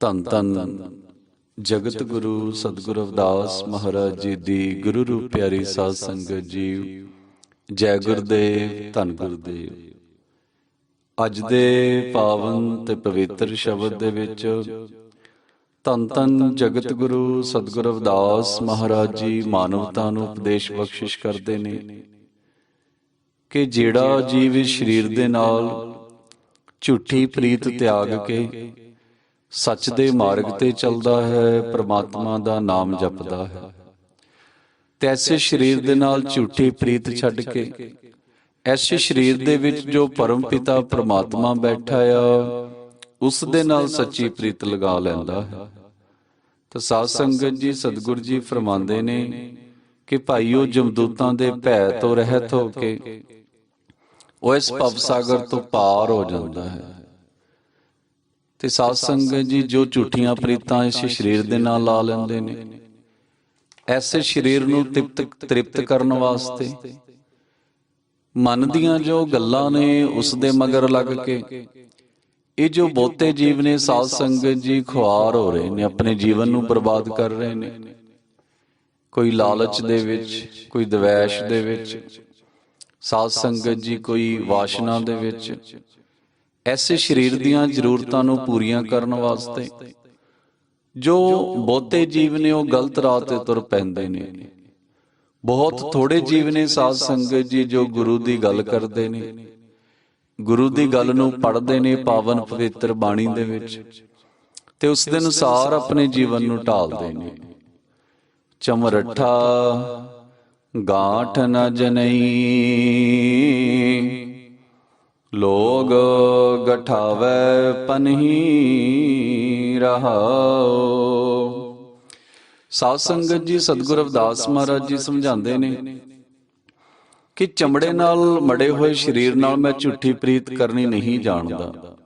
ਧੰਨ ਧੰਨ। ਜਗਤ ਗੁਰੂ ਸਤਿਗੁਰੂ ਰਵਿਦਾਸ ਮਹਾਰਾਜ ਜੀ ਦੀ ਗੁਰੂ ਰੂਪ ਪਿਆਰੀ ਸਾਧ ਸੰਗਤ ਜੀ। ਜੈ ਗੁਰਦੇਵ, ਧੰਨ ਗੁਰਦੇਵ। ਅੱਜ ਦੇ ਪਾਵਨ ਤੇ ਪਵਿੱਤਰ ਸ਼ਬਦ ਦੇ ਵਿੱਚ ਧੰਨ ਧੰਨ ਜਗਤ ਗੁਰੂ ਸਤਿਗੁਰ ਅਵਦਾਸ ਮਹਾਰਾਜ ਜੀ ਮਾਨਵਤਾ ਨੂੰ ਉਪਦੇਸ਼ ਬਖਸ਼ਿਸ਼ ਕਰਦੇ ਨੇ ਕਿ ਜਿਹੜਾ ਜੀਵ ਇਸ ਸਰੀਰ ਦੇ ਨਾਲ ਝੂਠੀ ਪ੍ਰੀਤ ਤਿਆਗ ਕੇ ਸੱਚ ਦੇ ਮਾਰਗ ਤੇ ਚੱਲਦਾ ਹੈ, ਪ੍ਰਮਾਤਮਾ ਦਾ ਨਾਮ ਜਪਦਾ ਹੈ। ਤੇ ਐਸੇ ਸਰੀਰ ਦੇ ਨਾਲ ਝੂਠੀ ਪ੍ਰੀਤ ਛੱਡ ਕੇ, ਐਸੇ ਸਰੀਰ ਦੇ ਵਿੱਚ ਜੋ ਪਰਮ ਪਿਤਾ ਪ੍ਰਮਾਤਮਾ ਬੈਠਾ ਆ, ਉਸ ਦੇ ਨਾਲ ਸੱਚੀ ਪ੍ਰੀਤ ਲਗਾ ਲੈਂਦਾ ਹੈ। ਤਾਂ ਸਾਧ ਸੰਗਤ ਜੀ, ਸਤਿਗੁਰ ਜੀ ਫਰਮਾਉਂਦੇ ਨੇ ਕਿ ਭਾਈਓ ਜਮਦੂਤਾਂ ਦੇ ਭੈ ਤੋਂ ਰਹਿਤ ਹੋ ਕੇ, ਉਹ ਇਸ ਭਵ ਸਾਗਰ ਤੋਂ ਪਾਰ ਹੋ ਜਾਂਦਾ ਹੈ। ਤੇ ਸਾਧ ਸੰਗਤ ਜੀ, ਜੋ ਝੂਠੀਆਂ ਪ੍ਰੀਤਾਂ ਇਸ ਸਰੀਰ ਦੇ ਨਾਲ ਲਾ ਲੈਂਦੇ ਨੇ। ਐਸੇ ਸਰੀਰ ਨੂੰ ਤ੍ਰਿਪਤ ਤ੍ਰਿਪਤ ਕਰਨ ਵਾਸਤੇ ਮਨ ਦੀਆਂ ਜੋ ਗੱਲਾਂ ਨੇ ਉਸ ਦੇ ਮਗਰ ਲੱਗ ਕੇ, ਇਹ ਜੋ ਬਹੁਤੇ ਜੀਵ ਨੇ ਸਾਧ ਸੰਗਤ ਜੀ, ਖੁਆਰ ਹੋ ਰਹੇ ਨੇ, ਆਪਣੇ ਜੀਵਨ ਨੂੰ ਬਰਬਾਦ ਕਰ ਰਹੇ ਨੇ। ਕੋਈ ਲਾਲਚ ਦੇ ਵਿੱਚ, ਕੋਈ ਦਵੈਸ਼ ਦੇ ਵਿੱਚ ਸਾਧ ਸੰਗਤ ਜੀ, ਕੋਈ ਵਾਸ਼ਨਾ ਦੇ ਵਿੱਚ। ਐਸੇ ਸਰੀਰ ਦੀਆਂ ਜ਼ਰੂਰਤਾਂ ਨੂੰ ਪੂਰੀਆਂ ਕਰਨ ਵਾਸਤੇ। ਜੋ ਬਹੁਤੇ ਜੀਵ ਨੇ ਉਹ ਗਲਤ ਰਾਹ ਤੇ ਤੁਰ ਪੈਂਦੇ ਨੇ। ਬਹੁਤ ਥੋੜੇ ਜੀਵ ਨੇ ਸਾਧ ਸੰਗਤ ਜੀ ਜੋ ਗੁਰੂ ਦੀ ਗੱਲ ਕਰਦੇ ਨੇ। ਗੁਰੂ ਦੀ ਗੱਲ ਨੂੰ ਪੜ੍ਹਦੇ ਨੇ ਪਾਵਨ ਪਵਿੱਤਰ ਬਾਣੀ ਦੇ ਵਿੱਚ ਤੇ ਉਸ ਦੇ ਅਨੁਸਾਰ ਆਪਣੇ ਜੀਵਨ ਨੂੰ ਢਾਲਦੇ ਨੇ। ਚਮਰਠਾ, ਗਾਠ ਨ ਜਨਈ ਲੋਗ ਗਠਾਵੇ ਪਨਹੀ ਰਹਾਓ ਸਾਧ ਸੰਗਤ ਜੀ, ਸਤਿਗੁਰ ਅਵਦਾਸ ਮਹਾਰਾਜ ਜੀ ਸਮਝਾਉਂਦੇ ਨੇ ਕਿ ਚਮੜੇ ਨਾਲ ਮੜੇ ਹੋਏ ਸਰੀਰ ਨਾਲ ਮੈਂ ਝੂਠੀ ਪ੍ਰੀਤ ਕਰਨੀ ਨਹੀਂ ਜਾਣਦਾ।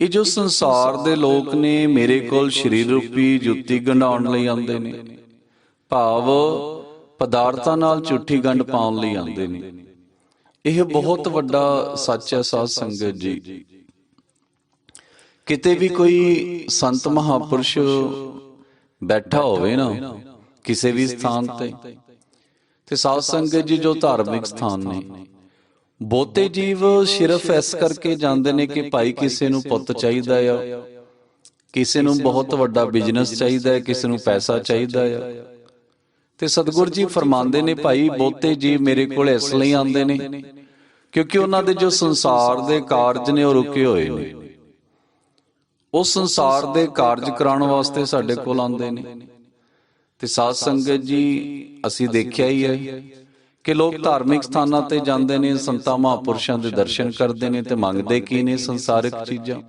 ਇਹ ਜੋ ਸੰਸਾਰ ਦੇ ਲੋਕ ਨੇ, ਮੇਰੇ ਕੋਲ ਸਰੀਰ ਰੂਪੀ ਜੁੱਤੀ ਗੰਢਾਉਣ ਲਈ ਆਉਂਦੇ ਨੇ, ਭਾਵ ਪਦਾਰਥਾਂ ਨਾਲ ਝੂਠੀ ਗੰਢ ਪਾਉਣ ਲਈ ਆਉਂਦੇ ਨੇ। ਇਹ ਬਹੁਤ ਵੱਡਾ ਸੱਚ ਹੈ ਸਾਧ ਸੰਗਤ ਜੀ। ਕਿਤੇ ਵੀ ਕੋਈ ਸੰਤ ਮਹਾਪੁਰਸ਼ ਬੈਠਾ ਹੋਵੇ ਨਾ ਕਿਸੇ ਵੀ ਸਥਾਨ ਤੇ। ਤੇ। ਸਾਧ ਸੰਗਤ ਜੀ ਜੋ ਧਾਰਮਿਕ ਸਥਾਨ ਨੇ। ਬਹੁਤੇ ਜੀਵ ਸਿਰਫ ਇਸ ਕਰਕੇ ਜਾਂਦੇ ਨੇ ਕਿ ਭਾਈ ਕਿਸੇ ਨੂੰ ਪੁੱਤ ਚਾਹੀਦਾ ਆ। ਕਿਸੇ ਨੂੰ ਬਹੁਤ ਵੱਡਾ ਬਿਜ਼ਨਸ ਚਾਹੀਦਾ ਹੈ ਕਿਸੇ ਨੂੰ ਪੈਸਾ ਚਾਹੀਦਾ ਆ। ਤੇ ਸਤਿਗੁਰੂ ਜੀ ਫਰਮਾਉਂਦੇ ਨੇ, ਭਾਈ, ਬਹੁਤੇ ਜੀ ਮੇਰੇ ਕੋਲ ਇਸ ਲਈ ਆਉਂਦੇ ਨੇ, ਕਿਉਂਕਿ ਉਹਨਾਂ ਦੇ ਜੋ ਸੰਸਾਰ ਦੇ ਕਾਰਜ ਨੇ ਉਹ ਰੁਕੇ ਹੋਏ ਨੇ। ਉਹ ਸੰਸਾਰ ਦੇ ਕਾਰਜ ਕਰਾਉਣ ਵਾਸਤੇ ਸਾਡੇ ਕੋਲ ਆਉਂਦੇ ਨੇ। ਤੇ ਸਾਧ ਸੰਗਤ ਜੀ, ਅਸੀਂ ਦੇਖਿਆ ਹੀ ਹੈ ਕਿ ਲੋਕ ਧਾਰਮਿਕ ਸਥਾਨਾਂ ਤੇ ਜਾਂਦੇ ਨੇ, ਸੰਤਾਂ ਮਹਾਪੁਰਸ਼ਾਂ ਦੇ ਦਰਸ਼ਨ ਕਰਦੇ ਨੇ ਤੇ ਮੰਗਦੇ ਕੀ ਨੇ ਸੰਸਾਰਿਕ ਚੀਜ਼ਾਂ।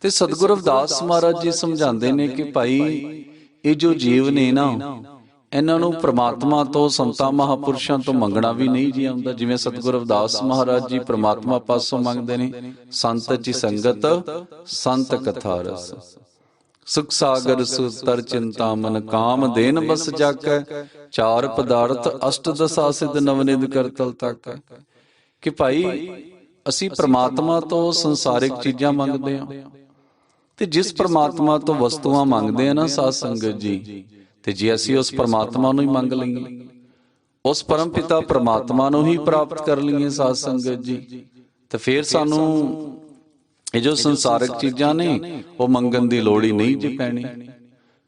ਤੇ ਸਤਿਗੁਰੂ ਅਵਦਾਸ ਮਹਾਰਾਜ ਜੀ ਸਮਝਾਉਂਦੇ ਨੇ ਕਿ, ਭਾਈ ਇਹ ਜੋ ਜੀਵ ਨੇ ਨਾ, ਇਹਨਾਂ ਨੂੰ ਪ੍ਰਮਾਤਮਾ ਤੋਂ, ਸੰਤਾਂ ਮਹਾਪੁਰਸ਼ਾਂ ਤੋਂ ਮੰਗਣਾ ਵੀ ਨਹੀਂ ਜੀ ਆਉਂਦਾ। ਜਿਵੇਂ ਸਤਿਗੁਰੂ ਰਵਿਦਾਸ ਮਹਾਰਾਜ ਜੀ ਪ੍ਰਮਾਤਮਾ ਪਾਸੋਂ ਮੰਗਦੇ ਨੇ, ਸੰਤ ਜੀ ਸੰਗਤ, ਸੰਤ ਕਥਾ ਰਸ ਸੁਖ ਸਾਗਰ ਸੁਤਰ ਚਿੰਤਾ ਮਨ, ਕਾਮ ਦੇਨ ਬਸ ਜਾਕੈ, ਚਾਰ ਪਦਾਰਥ ਅਸ਼ਟ ਦਸਾ ਸਿਧ ਨਵਨਿਧ ਕਰਤਲ ਤੱਕ। ਕਿ ਭਾਈ, ਅਸੀਂ ਪ੍ਰਮਾਤਮਾ ਤੋਂ ਸੰਸਾਰਿਕ ਚੀਜ਼ਾਂ ਮੰਗਦੇ ਹਾਂ। ਤੇ ਜਿਸ ਪ੍ਰਮਾਤਮਾ ਤੋਂ ਵਸਤੂਆਂ ਮੰਗਦੇ ਆ ਨਾ ਸਾਧ ਸੰਗਤ ਜੀ। ਤੇ ਜੇ ਅਸੀਂ ਉਸ ਪ੍ਰਮਾਤਮਾ ਨੂੰ ਹੀ ਮੰਗ ਲਈਏ ਉਸ ਪਰਮ ਪਿਤਾ ਪ੍ਰਮਾਤਮਾ ਨੂੰ ਹੀ ਪ੍ਰਾਪਤ ਕਰ ਲਈਏ ਸਾਧ ਸੰਗਤ ਜੀ। ਤੇ ਫਿਰ ਸਾਨੂੰ ਇਹ ਜੋ ਸੰਸਾਰਿਕ ਚੀਜ਼ਾਂ ਨੇ ਉਹ ਮੰਗਣ ਦੀ ਲੋੜ ਹੀ ਨਹੀਂ ਜੀ ਪੈਣੀ।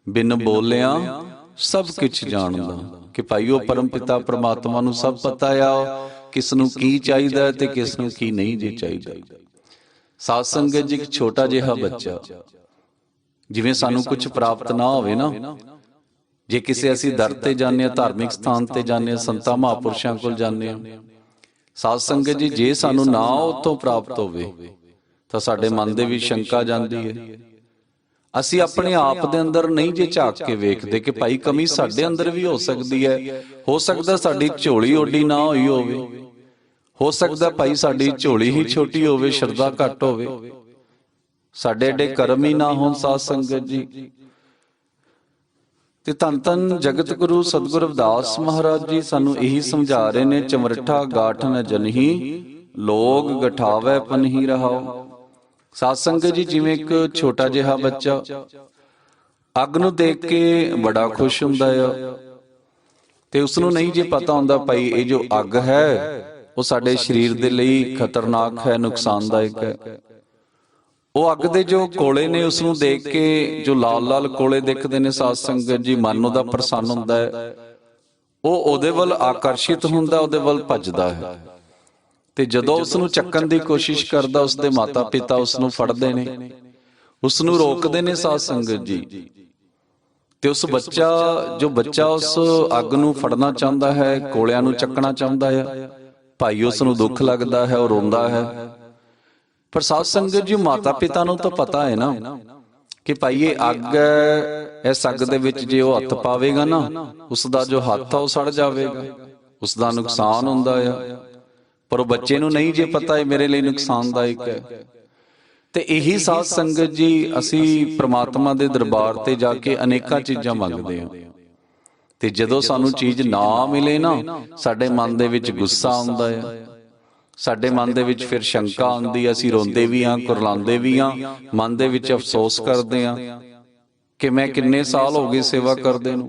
ਬਿਨ ਬੋਲਿਆ ਸਭ ਕੁਝ ਜਾਣਦਾ। ਕਿ ਭਾਈ ਉਹ ਪਰਮ ਪਿਤਾ ਪ੍ਰਮਾਤਮਾ ਨੂੰ ਸਭ ਪਤਾ ਆ ਕਿਸ ਨੂੰ ਕੀ ਚਾਹੀਦਾ ਤੇ ਕਿਸ ਨੂੰ ਕੀ ਨਹੀਂ ਜੀ ਚਾਹੀਦਾ। ਸਾਧ ਸੰਗਤ ਜੀ ਇੱਕ ਛੋਟਾ ਜਿਹਾ ਬੱਚਾ। ਜਿਵੇਂ ਸਾਨੂੰ ਕੁਝ ਪ੍ਰਾਪਤ ਨਾ ਹੋਵੇ ਨਾ ਜੇ ਕਿਸੇ ਅਸੀਂ ਦਰ ਤੇ ਜਾਂਦੇ ਆ ਧਾਰਮਿਕ ਸਥਾਨ ਤੇ ਜਾਂਦੇ ਆ ਸੰਤਾਂ ਮਹਾਪੁਰਸ਼ਾਂ ਕੋਲ ਜਾਂਦੇ ਆ ਸਾਧ ਸੰਗਤ ਜੀ ਜੇ ਸਾਨੂੰ ਨਾ ਉਤੋਂ ਪ੍ਰਾਪਤ ਹੋਵੇ ਤਾਂ ਸਾਡੇ ਮਨ ਦੇ ਵਿੱਚ ਸ਼ੰਕਾ ਜਾਂਦੀ ਹੈ। ਅਸੀਂ ਆਪਣੇ ਆਪ ਦੇ ਅੰਦਰ ਨਹੀਂ ਜੇ ਝਾਕ ਕੇ ਵੇਖਦੇ ਕਿ ਭਾਈ ਕਮੀ ਸਾਡੇ ਅੰਦਰ ਵੀ ਹੋ ਸਕਦੀ ਹੈ ਹੋ ਸਕਦਾ ਸਾਡੀ ਝੋਲੀ ਓਡੀ ਨਾ ਹੋਈ ਹੋਵੇ। ਹੋ ਸਕਦਾ ਭਾਈ ਸਾਡੀ ਝੋਲੀ ਹੀ ਛੋਟੀ ਹੋਵੇ ਸ਼ਰਧਾ ਘੱਟ ਹੋਵੇ। ਸਾਡੇ ਏਡੇ ਕਰਮ ਹੀ ਨਾ ਹੋਣ ਸਾਧ ਸੰਗਤ ਜੀ। ਤੇ ਧੰਨ ਧੰਨ ਜਗਤ ਗੁਰੂ ਸਤਿਗੁਰੂ ਰਵਿਦਾਸ ਮਹਾਰਾਜ ਜੀ ਸਾਨੂੰ ਇਹੀ ਸਮਝਾ ਰਹੇ ਨੇ ਚਮਰਠਾ ਗਾਠ ਨ ਜਨਹੀ ਲੋਗ ਗਠਾਵੇ ਪਨਹੀ ਰਹਾਓ। ਸਾਧ ਸੰਗਤ ਜੀ ਜਿਵੇਂ ਇੱਕ ਛੋਟਾ ਜਿਹਾ ਬੱਚਾ ਅੱਗ ਨੂੰ ਦੇਖ ਕੇ ਬੜਾ ਖੁਸ਼ ਹੁੰਦਾ ਆ। ਤੇ ਉਸ ਨੂੰ ਨਹੀਂ ਜੇ ਪਤਾ ਹੁੰਦਾ ਭਾਈ ਇਹ ਜੋ ਅੱਗ ਹੈ ਉਹ ਸਾਡੇ ਸਰੀਰ ਦੇ ਲਈ ਖਤਰਨਾਕ ਹੈ ਨੁਕਸਾਨਦਾਇਕ ਹੈ। ਉਹ ਅੱਗ ਦੇ ਜੋ ਕੋਲੇ ਨੇ ਉਸ ਨੂੰ ਦੇਖ ਕੇ ਜੋ ਲਾਲ ਲਾਲ ਕੋਲੇ ਦਿਖਦੇ ਨੇ ਸਾਧ ਸੰਗਤ ਜੀ ਮਨ ਉਹਦਾ ਪ੍ਰਸੰਨ ਹੁੰਦਾ ਹੈ। ਉਹ ਉਹਦੇ ਵੱਲ ਆਕਰਸ਼ਿਤ ਹੁੰਦਾ ਉਹਦੇ ਵੱਲ ਭੱਜਦਾ ਹੈ। ਤੇ ਜਦੋਂ ਉਸ ਨੂੰ ਚੱਕਣ ਦੀ ਕੋਸ਼ਿਸ਼ ਕਰਦਾ ਉਸ ਦੇ ਮਾਤਾ-ਪਿਤਾ ਉਸ ਨੂੰ ਫੜਦੇ ਨੇ। ਉਸ ਨੂੰ ਰੋਕਦੇ ਨੇ ਸਾਧ ਸੰਗਤ ਜੀ। ਤੇ ਉਸ ਬੱਚਾ ਜੋ ਬੱਚਾ ਉਸ ਅੱਗ ਨੂੰ ਫੜਨਾ ਚਾਹੁੰਦਾ ਹੈ ਕੋਲਿਆਂ ਨੂੰ ਚੱਕਣਾ ਚਾਹੁੰਦਾ ਹੈ। ਭਾਈ, ਉਸ ਨੂੰ ਦੁੱਖ ਲੱਗਦਾ ਹੈ ਉਹ ਰੋਂਦਾ ਹੈ। ਪਰ ਸਾਧ ਸੰਗਤ ਜੀ, ਮਾਤਾ-ਪਿਤਾ ਨੂੰ ਤਾਂ ਪਤਾ ਹੈ ਨਾ ਕਿ ਭਾਈ, ਇਹ ਅੱਗ ਇਸ ਅੱਗ ਦੇ ਵਿੱਚ ਜੇ ਉਹ ਹੱਥ ਪਾਵੇਗਾ ਨਾ ਉਸ ਦਾ ਜੋ ਹੱਥ ਆ, ਉਹ ਸੜ ਜਾਵੇਗਾ। ਉਸ ਦਾ ਨੁਕਸਾਨ ਹੁੰਦਾ ਆ। ਪਰ ਉਹ ਬੱਚੇ ਨੂੰ ਨਹੀਂ ਜੇ ਪਤਾ, ਇਹ ਮੇਰੇ ਲਈ ਨੁਕਸਾਨਦਾਇਕ ਹੈ। ਤੇ ਇਹੀ ਸਾਧ ਸੰਗਤ ਜੀ, ਅਸੀਂ ਪ੍ਰਮਾਤਮਾ ਦੇ ਦਰਬਾਰ ਤੇ ਜਾ ਕੇ ਅਨੇਕਾਂ ਚੀਜ਼ਾਂ ਮੰਗਦੇ ਹਾਂ। ਤੇ ਜਦੋਂ ਸਾਨੂੰ ਚੀਜ਼ ਨਾ ਮਿਲੇ ਨਾ ਸਾਡੇ ਮਨ ਦੇ ਵਿੱਚ ਗੁੱਸਾ ਆਉਂਦਾ ਹੈ ਸਾਡੇ ਮਨ ਦੇ ਵਿੱਚ ਫਿਰ ਸ਼ੰਕਾ ਆਉਂਦੀ ਅਸੀਂ ਰੋਂਦੇ ਵੀ ਹਾਂ ਕੁਰਲਾਉਂਦੇ ਵੀ ਹਾਂ ਮਨ ਦੇ ਵਿੱਚ ਅਫਸੋਸ ਕਰਦੇ ਹਾਂ ਕਿ ਮੈਂ ਕਿੰਨੇ ਸਾਲ ਹੋ ਗਏ ਸੇਵਾ ਕਰਦੇ ਨੂੰ।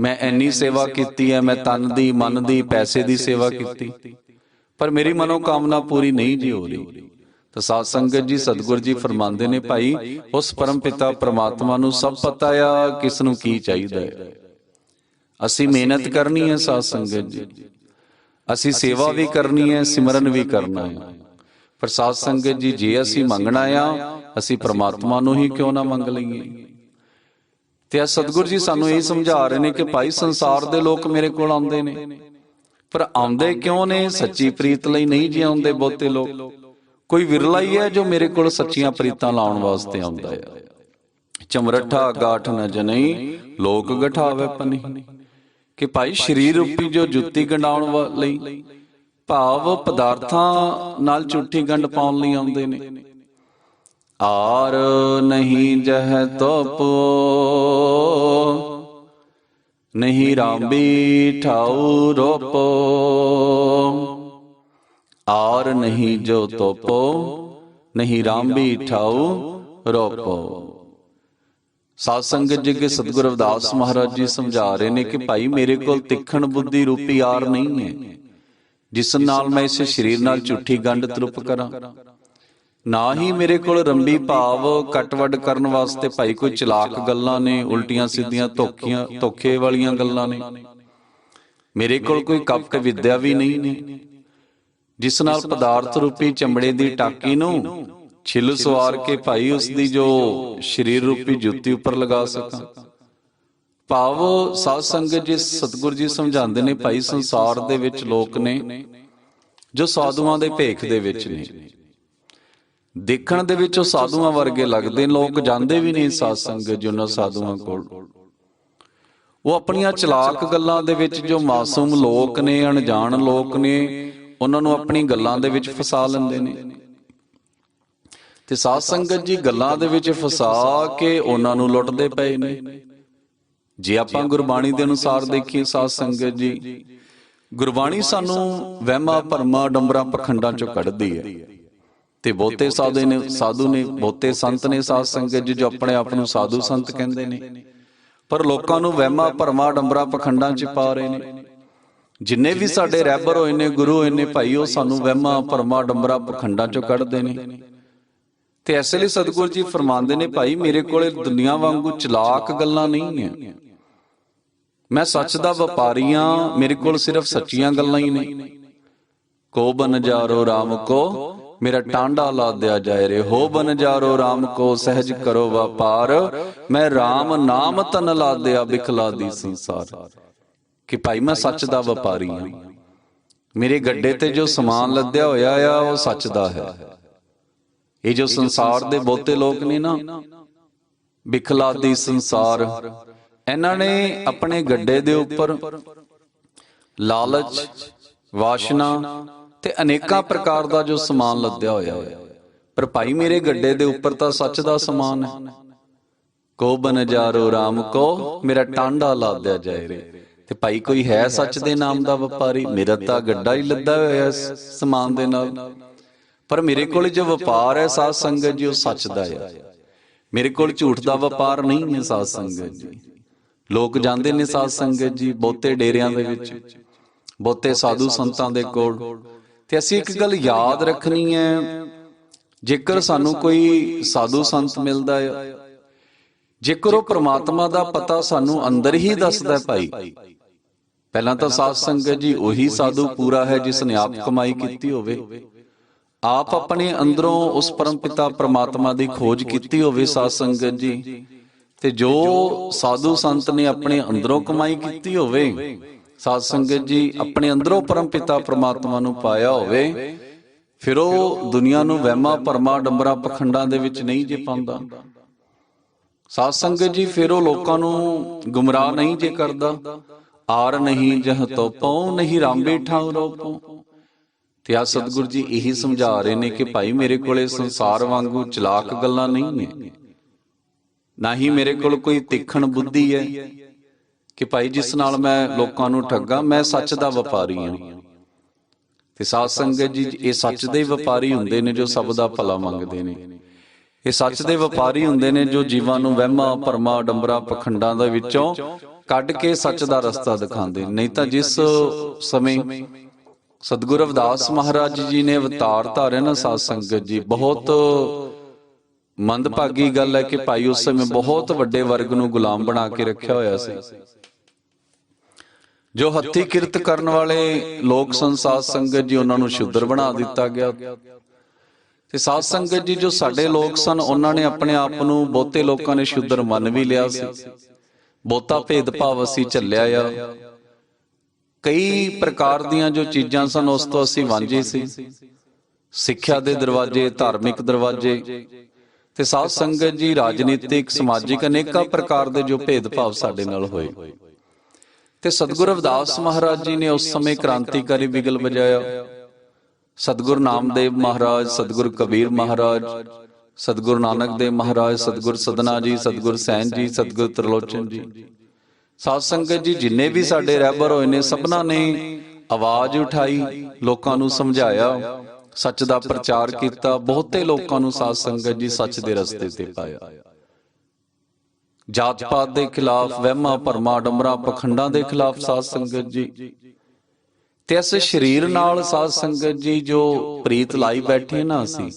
ਮੈਂ ਇੰਨੀ ਸੇਵਾ ਕੀਤੀ ਹੈ ਮੈਂ ਤਨ ਦੀ ਮਨ ਦੀ ਪੈਸੇ ਦੀ ਸੇਵਾ ਕੀਤੀ। ਪਰ ਮੇਰੀ ਮਨੋ ਕਾਮਨਾ ਪੂਰੀ ਨਹੀਂ ਜੀ ਹੋ ਰਹੀ। ਤਾਂ ਸਾਧ ਸੰਗਤ ਜੀ ਸਤਿਗੁਰ ਜੀ ਫਰਮਾਉਂਦੇ ਨੇ ਭਾਈ ਉਸ ਪਰਮ ਪਿਤਾ ਪ੍ਰਮਾਤਮਾ ਨੂੰ ਸਭ ਪਤਾ ਆ ਕਿਸ ਨੂੰ ਕੀ ਚਾਹੀਦਾ ਹੈ ਅਸੀਂ ਮਿਹਨਤ ਕਰਨੀ ਹੈ ਸਾਧ ਸੰਗਤ ਜੀ। ਅਸੀਂ ਸੇਵਾ ਵੀ ਕਰਨੀ ਹੈ ਸਿਮਰਨ ਵੀ ਕਰਨਾ ਹੈ। ਪਰ ਸਾਧ ਸੰਗਤ ਜੀ ਜੇ ਅਸੀਂ ਮੰਗਣਾ ਆ ਅਸੀਂ ਪ੍ਰਮਾਤਮਾ ਨੂੰ ਹੀ ਕਿਉਂ ਨਾ ਮੰਗ ਲਈਏ? ਤੇ ਆ ਸਤਿਗੁਰ ਜੀ ਸਾਨੂੰ ਇਹ ਸਮਝਾ ਰਹੇ ਨੇ ਕਿ ਭਾਈ ਸੰਸਾਰ ਦੇ ਲੋਕ ਮੇਰੇ ਕੋਲ ਆਉਂਦੇ ਨੇ। ਪਰ ਆਉਂਦੇ ਕਿਉਂ ਨੇ? ਸੱਚੀ ਪ੍ਰੀਤ ਲਈ ਨਹੀਂ ਜੀ ਆਉਂਦੇ ਬਹੁਤੇ ਲੋਕ। ਕੋਈ ਵਿਰਲਾ ਹੀ ਹੈ ਜੋ ਮੇਰੇ ਕੋਲ ਸੱਚੀਆਂ ਪ੍ਰੀਤਾਂ ਲਾਉਣ ਵਾਸਤੇ ਆਉਂਦਾ ਹੈ। ਚਮਰਠਾ ਗਾਠ ਨ ਜਨਈ ਲੋਕ ਗਠਾਵੇ ਪਨੀ ਕਿ ਭਾਈ ਸ਼ਰੀਰ ਰੂਪੀ ਜੋ ਜੁੱਤੀ ਗੰਡਾਉਣ ਲਈ ਭਾਵ ਪਦਾਰਥਾਂ ਨਾਲ ਝੂਠੀ ਗੰਢ ਪਾਉਣ ਲਈ ਆਉਂਦੇ ਨੇ। ਆਰ ਨਹੀਂ ਜਹ ਤੋਪੋ ਨਹੀਂ ਰਾਂਬੀ ਠਾਉ ਰੋਪੋ। ਆਰ ਨਹੀਂ ਜੋ ਤੋਪੋ ਨਹੀਂ ਰਾਂਬੀ ਠਾਉ ਰੋਪੋ। ਸਾਧ ਸੰਗਤ ਜੀ ਕੇ ਸਤਿਗੁਰੂ ਰਵਿਦਾਸ ਮਹਾਰਾਜ ਜੀ ਸਮਝਾ ਰਹੇ ਨੇ ਕਿ ਭਾਈ ਮੇਰੇ ਕੋਲ ਤਿੱਖਣ ਬੁੱਧੀ ਰੂਪੀ ਆਰ ਨਹੀਂ ਹੈ। ਜਿਸ ਨਾਲ ਮੈਂ ਇਸ ਸਰੀਰ ਨਾਲ ਝੂਠੀ ਗੰਢ ਤਰੁਪ ਕਰਾਂ। ਨਾ ਹੀ ਮੇਰੇ ਕੋਲ ਰੰਬੀ ਭਾਵ ਕਟਵੱਡ ਕਰਨ ਵਾਸਤੇ ਭਾਈ ਕੋਈ ਚਲਾਕ ਗੱਲਾਂ ਨੇ ਉਲਟੀਆਂ ਸਿੱਧੀਆਂ ਧੋਖੀਆਂ ਧੋਖੇ ਵਾਲੀਆਂ ਗੱਲਾਂ ਨੇ। ਮੇਰੇ ਕੋਲ ਕੋਈ ਕਪਟ ਵਿਦਿਆ ਵੀ ਨਹੀਂ ਨੇ। ਜਿਸ ਨਾਲ ਪਦਾਰਥ ਰੂਪੀ ਚਮੜੇ ਦੀ ਟਾਕੀ ਨੂੰ ਛਿੱਲ ਸਵਾਰ ਕੇ ਭਾਈ ਉਸ ਦੀ ਜੋ ਸਰੀਰ ਰੂਪੀ ਜੁੱਤੀ ਉੱਪਰ ਲਗਾ ਸਕਾਂ। ਭਾਵ ਸਾਧ ਸੰਗਤ ਜੀ ਸਤਿਗੁਰੂ ਜੀ ਸਮਝਾਉਂਦੇ ਨੇ ਭਾਈ ਸੰਸਾਰ ਦੇ ਵਿੱਚ ਲੋਕ ਨੇ ਜੋ ਸਾਧੂਆਂ ਦੇ ਭੇਖ ਦੇ ਵਿੱਚ ਨੇ। ਦੇਖਣ ਦੇ ਵਿੱਚ ਉਹ ਸਾਧੂਆਂ ਵਰਗੇ ਲੱਗਦੇ ਨੇ ਲੋਕ ਜਾਂਦੇ ਵੀ ਨਹੀਂ ਸਾਧ ਸੰਗਤ ਜੀ ਉਹਨਾਂ ਸਾਧੂਆਂ ਕੋਲ। ਉਹ ਆਪਣੀਆਂ ਚਲਾਕ ਗੱਲਾਂ ਦੇ ਵਿੱਚ ਜੋ ਮਾਸੂਮ ਲੋਕ ਨੇ ਅਣਜਾਣ ਲੋਕ ਨੇ ਉਹਨਾਂ ਨੂੰ ਆਪਣੀ ਗੱਲਾਂ ਦੇ ਵਿੱਚ ਫਸਾ ਲੈਂਦੇ ਨੇ। ਤੇ ਸਾਧ ਸੰਗਤ ਜੀ ਗੱਲਾਂ ਦੇ ਵਿੱਚ ਫਸਾ ਕੇ ਉਹਨਾਂ ਨੂੰ ਲੁੱਟਦੇ ਪਏ ਨੇ। ਜੇ ਆਪਾਂ ਗੁਰਬਾਣੀ ਦੇ ਅਨੁਸਾਰ ਦੇਖੀਏ ਸਾਧ ਸੰਗਤ ਜੀ, ਗੁਰਬਾਣੀ ਸਾਨੂੰ ਵਹਿਮਾਂ ਭਰਮਾਂ ਡੰਬਰਾਂ ਪਖੰਡਾਂ ਚੋਂ ਕੱਢਦੀ ਹੈ। ਤੇ ਬਹੁਤੇ ਸਾਧੂ ਨੇ ਸਾਧੂ ਨੇ ਬਹੁਤੇ ਸੰਤ ਨੇ ਸਾਧ ਸੰਗਤ ਜੀ ਜੋ ਆਪਣੇ ਆਪ ਨੂੰ ਸਾਧੂ ਸੰਤ ਕਹਿੰਦੇ ਨੇ। ਪਰ ਲੋਕਾਂ ਨੂੰ ਵਹਿਮਾਂ ਭਰਮਾਂ ਡੰਬਰਾ ਪਖੰਡਾਂ ਚ ਪਾ ਰਹੇ ਨੇ। ਜਿੰਨੇ ਵੀ ਸਾਡੇ ਰਹਿਬਰ ਹੋਏ ਨੇ, ਗੁਰੂ ਹੋਏ ਨੇ, ਭਾਈ ਉਹ ਸਾਨੂੰ ਵਹਿਮਾਂ ਭਰਮਾਂ ਡੰਬਰਾ ਪਖੰਡਾਂ ਚੋਂ ਕੱਢਦੇ ਨੇ। ਤੇ ਐਸੇ ਲਈ ਸਤਿਗੁਰੂ ਜੀ ਫਰਮਾਉਂਦੇ ਨੇ, ਭਾਈ, ਮੇਰੇ ਕੋਲੇ ਦੁਨੀਆ ਵਾਂਗੂ ਚਲਾਕ ਗੱਲਾਂ ਨਹੀਂ ਹੈ ਮੈਂ ਸੱਚ ਦਾ ਵਪਾਰੀ ਹਾਂ ਮੇਰੇ ਕੋਲ ਸਿਰਫ ਸੱਚੀਆਂ ਗੱਲਾਂ ਹੀ ਨੇ। ਕੋ ਬਨ ਜਾਰੋ RAM ਕੋ, ਮੇਰਾ ਟਾਂਡਾ ਲਾ ਦਿਆ ਜਾਏ ਰੇ। ਹੋ ਬਨ ਜਾਰੋ RAM ਕੋ, ਸਹਿਜ ਕਰੋ ਵਪਾਰ। ਮੈਂ RAM ਨਾਮ ਤਨ ਲਾ ਦਿਆ, ਬਿਖਲਾ ਦੀ ਸੰਸਾਰ। ਕਿ ਭਾਈ, ਮੈਂ ਸੱਚ ਦਾ ਵਪਾਰੀ ਹਾਂ ਮੇਰੇ ਗੱਡੇ ਤੇ ਜੋ ਸਮਾਨ ਲੱਦਿਆ ਹੋਇਆ ਆ, ਉਹ ਸੱਚ ਦਾ ਹੈ। ਇਹ ਜੋ ਸੰਸਾਰ ਦੇ ਬਹੁਤੇ ਲੋਕ ਨੇ ਨਾ ਬਿਖਲਾਦੀ ਸੰਸਾਰ। ਇਹਨਾਂ ਨੇ ਆਪਣੇ ਗੱਡੇ ਦੇ ਉੱਪਰ ਲਾਲਚ ਵਾਸ਼ਨਾ ਤੇ ਅਨੇਕਾਂ ਪ੍ਰਕਾਰ ਦਾ ਜੋ ਸਮਾਨ ਲੱਦਿਆ ਹੋਇਆ ਹੈ ਪਰ ਭਾਈ ਮੇਰੇ ਗੱਡੇ ਦੇ ਉੱਪਰ ਤਾਂ ਸੱਚ ਦਾ ਸਮਾਨ ਹੈ। ਕੋ ਬਨ ਜਾਰੋ RAM ਕੋ ਮੇਰਾ ਟਾਂਡਾ ਲਾਦਿਆ ਜਾਏ ਰੇ। ਤੇ ਭਾਈ ਕੋਈ ਹੈ ਸੱਚ ਦੇ ਨਾਮ ਦਾ ਵਪਾਰੀ ਮੇਰਾ ਤਾਂ ਗੱਡਾ ਹੀ ਲੱਦਾ ਹੋਇਆ ਸਮਾਨ ਦੇ ਨਾਲ। ਪਰ ਮੇਰੇ ਕੋਲ ਜੋ ਵਪਾਰ ਹੈ ਸਾਧ ਸੰਗਤ ਜੀ ਉਹ ਸੱਚ ਦਾ ਹੈ। ਮੇਰੇ ਕੋਲ ਝੂਠ ਦਾ ਵਪਾਰ ਨਹੀਂ ਹੈ ਸਾਧ ਸੰਗਤ ਜੀ। ਲੋਕ ਜਾਂਦੇ ਨੇ ਸਾਧ ਸੰਗਤ ਜੀ ਬਹੁਤੇ ਡੇਰਿਆਂ ਦੇ ਵਿੱਚ ਬਹੁਤੇ ਸਾਧੂ ਸੰਤਾਂ ਦੇ ਕੋਲ। ਤੇ ਅਸੀਂ ਇੱਕ ਗੱਲ ਯਾਦ ਰੱਖਣੀ ਹੈ ਜੇਕਰ ਸਾਨੂੰ ਕੋਈ ਸਾਧੂ ਸੰਤ ਮਿਲਦਾ ਹੈ ਜੇਕਰ ਉਹ ਪ੍ਰਮਾਤਮਾ ਦਾ ਪਤਾ ਸਾਨੂੰ ਅੰਦਰ ਹੀ ਦੱਸਦਾ ਭਾਈ। ਪਹਿਲਾਂ ਤਾਂ ਸਾਧ ਸੰਗਤ ਜੀ ਉਹੀ ਸਾਧੂ ਪੂਰਾ ਹੈ ਜਿਸ ਨੇ ਆਪ ਕਮਾਈ ਕੀਤੀ ਹੋਵੇ। ਆਪ ਆਪਣੇ ਅੰਦਰੋਂ ਉਸ ਪਰਮ ਪਿਤਾ ਪ੍ਰਮਾਤਮਾ ਦੀ ਖੋਜ ਕੀਤੀ ਹੋਵੇ ਸਾਧ ਸੰਗਤ ਜੀ। ਤੇ ਜੋ ਸਾਧੂ ਸੰਤ ਨੇ ਆਪਣੇ ਅੰਦਰੋਂ ਕਮਾਈ ਕੀਤੀ ਹੋਵੇ ਸਾਧ ਸੰਗਤ ਜੀ ਆਪਣੇ ਅੰਦਰੋਂ ਪਰਮ ਪਿਤਾ ਪ੍ਰਮਾਤਮਾ ਨੂੰ ਪਾਇਆ ਹੋਵੇ ਫਿਰ ਉਹ ਦੁਨੀਆ ਨੂੰ ਵਹਿਮਾਂ ਭਰਮਾਂ ਡੰਬਰਾਂ ਪਖੰਡਾਂ ਦੇ ਵਿੱਚ ਨਹੀਂ ਜੇ ਪਾਉਂਦਾ ਸਾਧ ਸੰਗਤ ਜੀ ਫਿਰ ਉਹ ਲੋਕਾਂ ਨੂੰ ਗੁੰਮਰਾਹ ਨਹੀਂ ਜੇ ਕਰਦਾ। ਆਰ ਨਹੀਂ ਜਹ ਤੋ ਪਉ ਨਹੀਂ ਰਾਂਬੇ ਠਾਉ ਰੋਪੋ। ਤੇ ਆ ਸਤਿਗੁਰੂ ਜੀ ਇਹੀ ਸਮਝਾ ਰਹੇ ਨੇ ਕਿ ਭਾਈ ਮੇਰੇ ਕੋਲੇ ਸੰਸਾਰ ਵਾਂਗੂ ਚਲਾਕ ਗੱਲਾਂ ਨਹੀਂ ਨੇ। ਨਾ ਹੀ ਮੇਰੇ ਕੋਲ ਕੋਈ ਤਿੱਖਣ ਬੁੱਧੀ ਹੈ ਕਿ ਭਾਈ ਜਿਸ ਨਾਲ ਮੈਂ ਲੋਕਾਂ ਨੂੰ ਠੱਗਾ, ਮੈਂ ਸੱਚ ਦਾ ਵਪਾਰੀ ਹਾਂ। ਤੇ ਸਾਧ ਸੰਗਤ ਜੀ, ਇਹ ਸੱਚ ਦੇ ਵਪਾਰੀ ਹੁੰਦੇ ਨੇ ਜੋ ਸਭ ਦਾ ਭਲਾ ਮੰਗਦੇ ਨੇ। ਇਹ ਸੱਚ ਦੇ ਵਪਾਰੀ ਹੁੰਦੇ ਨੇ ਜੋ ਜੀਵਾਂ ਨੂੰ ਵਹਿਮਾਂ, ਭਰਮਾਂ, ਡੰਬਰਾਂ, ਪਖੰਡਾਂ ਦੇ ਵਿੱਚੋਂ ਕੱਢ ਕੇ ਸੱਚ ਦਾ ਰਸਤਾ ਦਿਖਾਉਂਦੇ ਨਹੀਂ ਤਾਂ ਜਿਸ ਸਮੇਂ ਸਤਿਗੁਰੂ ਰਵਿਦਾਸ ਮਹਾਰਾਜ ਜੀ ਨੇ ਅਵਤਾਰ ਧਾਰਿਆ ਨਾ ਸਾਧ ਸੰਗਤ ਜੀ। ਬਹੁਤ ਮੰਦਭਾਗੀ ਗੱਲ ਹੈ ਕਿ ਭਾਈ ਉਸ ਸਮੇਂ ਬਹੁਤ ਵੱਡੇ ਵਰਗ ਨੂੰ ਗੁਲਾਮ ਬਣਾ ਕੇ ਰੱਖਿਆ ਹੋਇਆ ਸੀ। ਜੋ ਹੱਥੀ ਕਿਰਤ ਕਰਨ ਵਾਲੇ ਲੋਕ ਸੰਸਾਰ ਸੰਗਤ ਜੀ ਉਹਨਾਂ ਨੂੰ ਸ਼ੁੱਧਰ ਬਣਾ ਦਿੱਤਾ ਗਿਆ। ਤੇ ਸਾਧ ਸੰਗਤ ਜੀ ਜੋ ਸਾਡੇ ਲੋਕ ਸਨ ਉਹਨਾਂ ਨੇ ਆਪਣੇ ਆਪ ਨੂੰ ਬਹੁਤੇ ਲੋਕਾਂ ਨੇ ਸ਼ੁੱਧਰ ਮੰਨ ਵੀ ਲਿਆ ਸੀ। ਬਹੁਤਾ ਭੇਦਭਾਵ ਅਸੀਂ ਝੱਲਿਆ ਆ। ਕਈ ਪ੍ਰਕਾਰ ਦੀਆਂ ਜੋ ਚੀਜ਼ਾਂ ਸਨ, ਉਸ ਤੋਂ ਅਸੀਂ ਵਾਂਝੇ ਸੀ। ਸਿੱਖਿਆ ਦੇ ਦਰਵਾਜ਼ੇ, ਧਾਰਮਿਕ ਦਰਵਾਜ਼ੇ ਤੇ ਸਾਧ ਸੰਗਤ ਜੀ, ਰਾਜਨੀਤਿਕ, ਸਮਾਜਿਕ ਅਨੇਕਾਂ ਪ੍ਰਕਾਰ ਦੇ ਜੋ ਭੇਦਭਾਵ ਸਾਡੇ ਨਾਲ ਹੋਏ। ਤੇ ਸਤਿਗੁਰ ਅਵਦਾਸ ਮਹਾਰਾਜ ਜੀ ਨੇ ਉਸ ਸਮੇਂ ਕ੍ਰਾਂਤੀਕਾਰੀ ਬਿਗਲ ਵਜਾਇਆ। ਸਤਿਗੁਰੂ ਨਾਮਦੇਵ ਮਹਾਰਾਜ, ਸਤਿਗੁਰ ਕਬੀਰ ਮਹਾਰਾਜ, ਸਤਿਗੁਰੂ ਨਾਨਕ ਦੇਵ ਮਹਾਰਾਜ, ਸਤਿਗੁਰ ਸਦਨਾ ਜੀ, ਸਤਿਗੁਰ ਸੈਨ ਜੀ, ਸਤਿਗੁਰੂ ਤਰਲੋਚਨ ਜੀ। ਸਾਧ ਸੰਗਤ ਜੀ ਜਿੰਨੇ ਵੀ ਸਾਡੇ ਰਹਿਬਰ ਹੋਏ ਨੇ ਸਭਨਾਂ ਨੇ ਆਵਾਜ਼ ਉਠਾਈ ਲੋਕਾਂ ਨੂੰ ਸਮਝਾਇਆ ਸੱਚ ਦਾ ਪ੍ਰਚਾਰ ਕੀਤਾ ਬਹੁਤੇ ਲੋਕਾਂ ਨੂੰ ਸਾਧ ਸੰਗਤ ਜੀ ਸੱਚ ਦੇ ਰਸਤੇ ਤੇ ਪਾਇਆ। ਜਾਤ ਪਾਤ ਦੇ ਖਿਲਾਫ ਵਹਿਮਾਂ ਭਰਮਾਂ ਡੰਬਰਾਂ ਪਖੰਡਾਂ ਦੇ ਖਿਲਾਫ ਸਾਧ ਸੰਗਤ ਜੀ। ਤੇ ਇਸ ਸਰੀਰ ਨਾਲ ਸਾਧ ਸੰਗਤ ਜੀ ਜੋ ਪ੍ਰੀਤ ਲਾਈ ਬੈਠੇ ਨਾ ਅਸੀਂ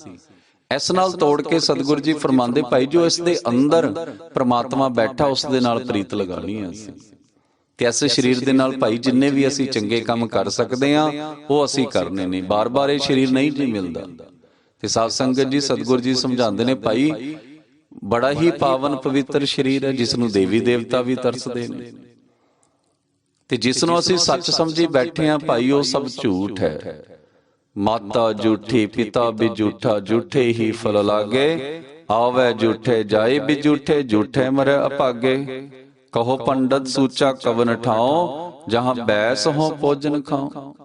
ਇਸ ਨਾਲ ਤੋੜ ਕੇ ਸਤਿਗੁਰੂ ਜੀ ਫਰਮਾਉਂਦੇ ਭਾਈ ਜੋ ਇਸ ਦੇ ਅੰਦਰ ਪ੍ਰਮਾਤਮਾ ਬੈਠਾ, ਉਸ ਦੇ ਨਾਲ ਪ੍ਰੀਤ ਲਗਾਣੀ ਹੈ ਅਸੀਂ। ਤੇ ਇਸ ਸਰੀਰ ਦੇ ਨਾਲ ਭਾਈ ਜਿੰਨੇ ਵੀ ਅਸੀਂ ਚੰਗੇ ਕੰਮ ਕਰ ਸਕਦੇ ਆ ਉਹ ਅਸੀਂ ਕਰਨੇ ਨੇ। ਬਾਰ-ਬਾਰ ਇਹ ਸਰੀਰ ਨਹੀਂ ਜੀ ਮਿਲਦਾ। ਤੇ ਸਾਧ ਸੰਗਤ ਜੀ, ਸਤਿਗੁਰੂ ਜੀ ਸਮਝਾਉਂਦੇ ਨੇ ਭਾਈ, ਬੜਾ ਹੀ ਪਾਵਨ ਪਵਿੱਤਰ ਸਰੀਰ ਹੈ ਜਿਸ ਨੂੰ ਦੇਵੀ ਦੇਵਤਾ ਵੀ ਤਰਸਦੇ ਨੇ। ਤੇ ਜਿਸ ਨੂੰ ਅਸੀਂ ਸੱਚ ਸਮਝੀ ਬੈਠੇ ਆ ਭਾਈ ਉਹ ਸਭ ਝੂਠ ਹੈ। ਮਾਤਾ ਝੂਠੀ ਪਿਤਾ ਵੀ ਝੂਠਾ ਝੂਠੇ ਹੀ ਫਲ ਲਾਗੇ। ਆਵੇ ਝੂਠੇ ਜਾਏ ਵੀ ਝੂਠੇ ਝੂਠੇ ਮਰੇ ਅਪਾਗੇ। ਕਹੋ ਪੰਡਤ ਸੂਚਾ ਕਵਨ ਠਾਓ ਜਹਾਂ ਬੈਸ ਹੋ ਭੋਜਨ ਖਾਓ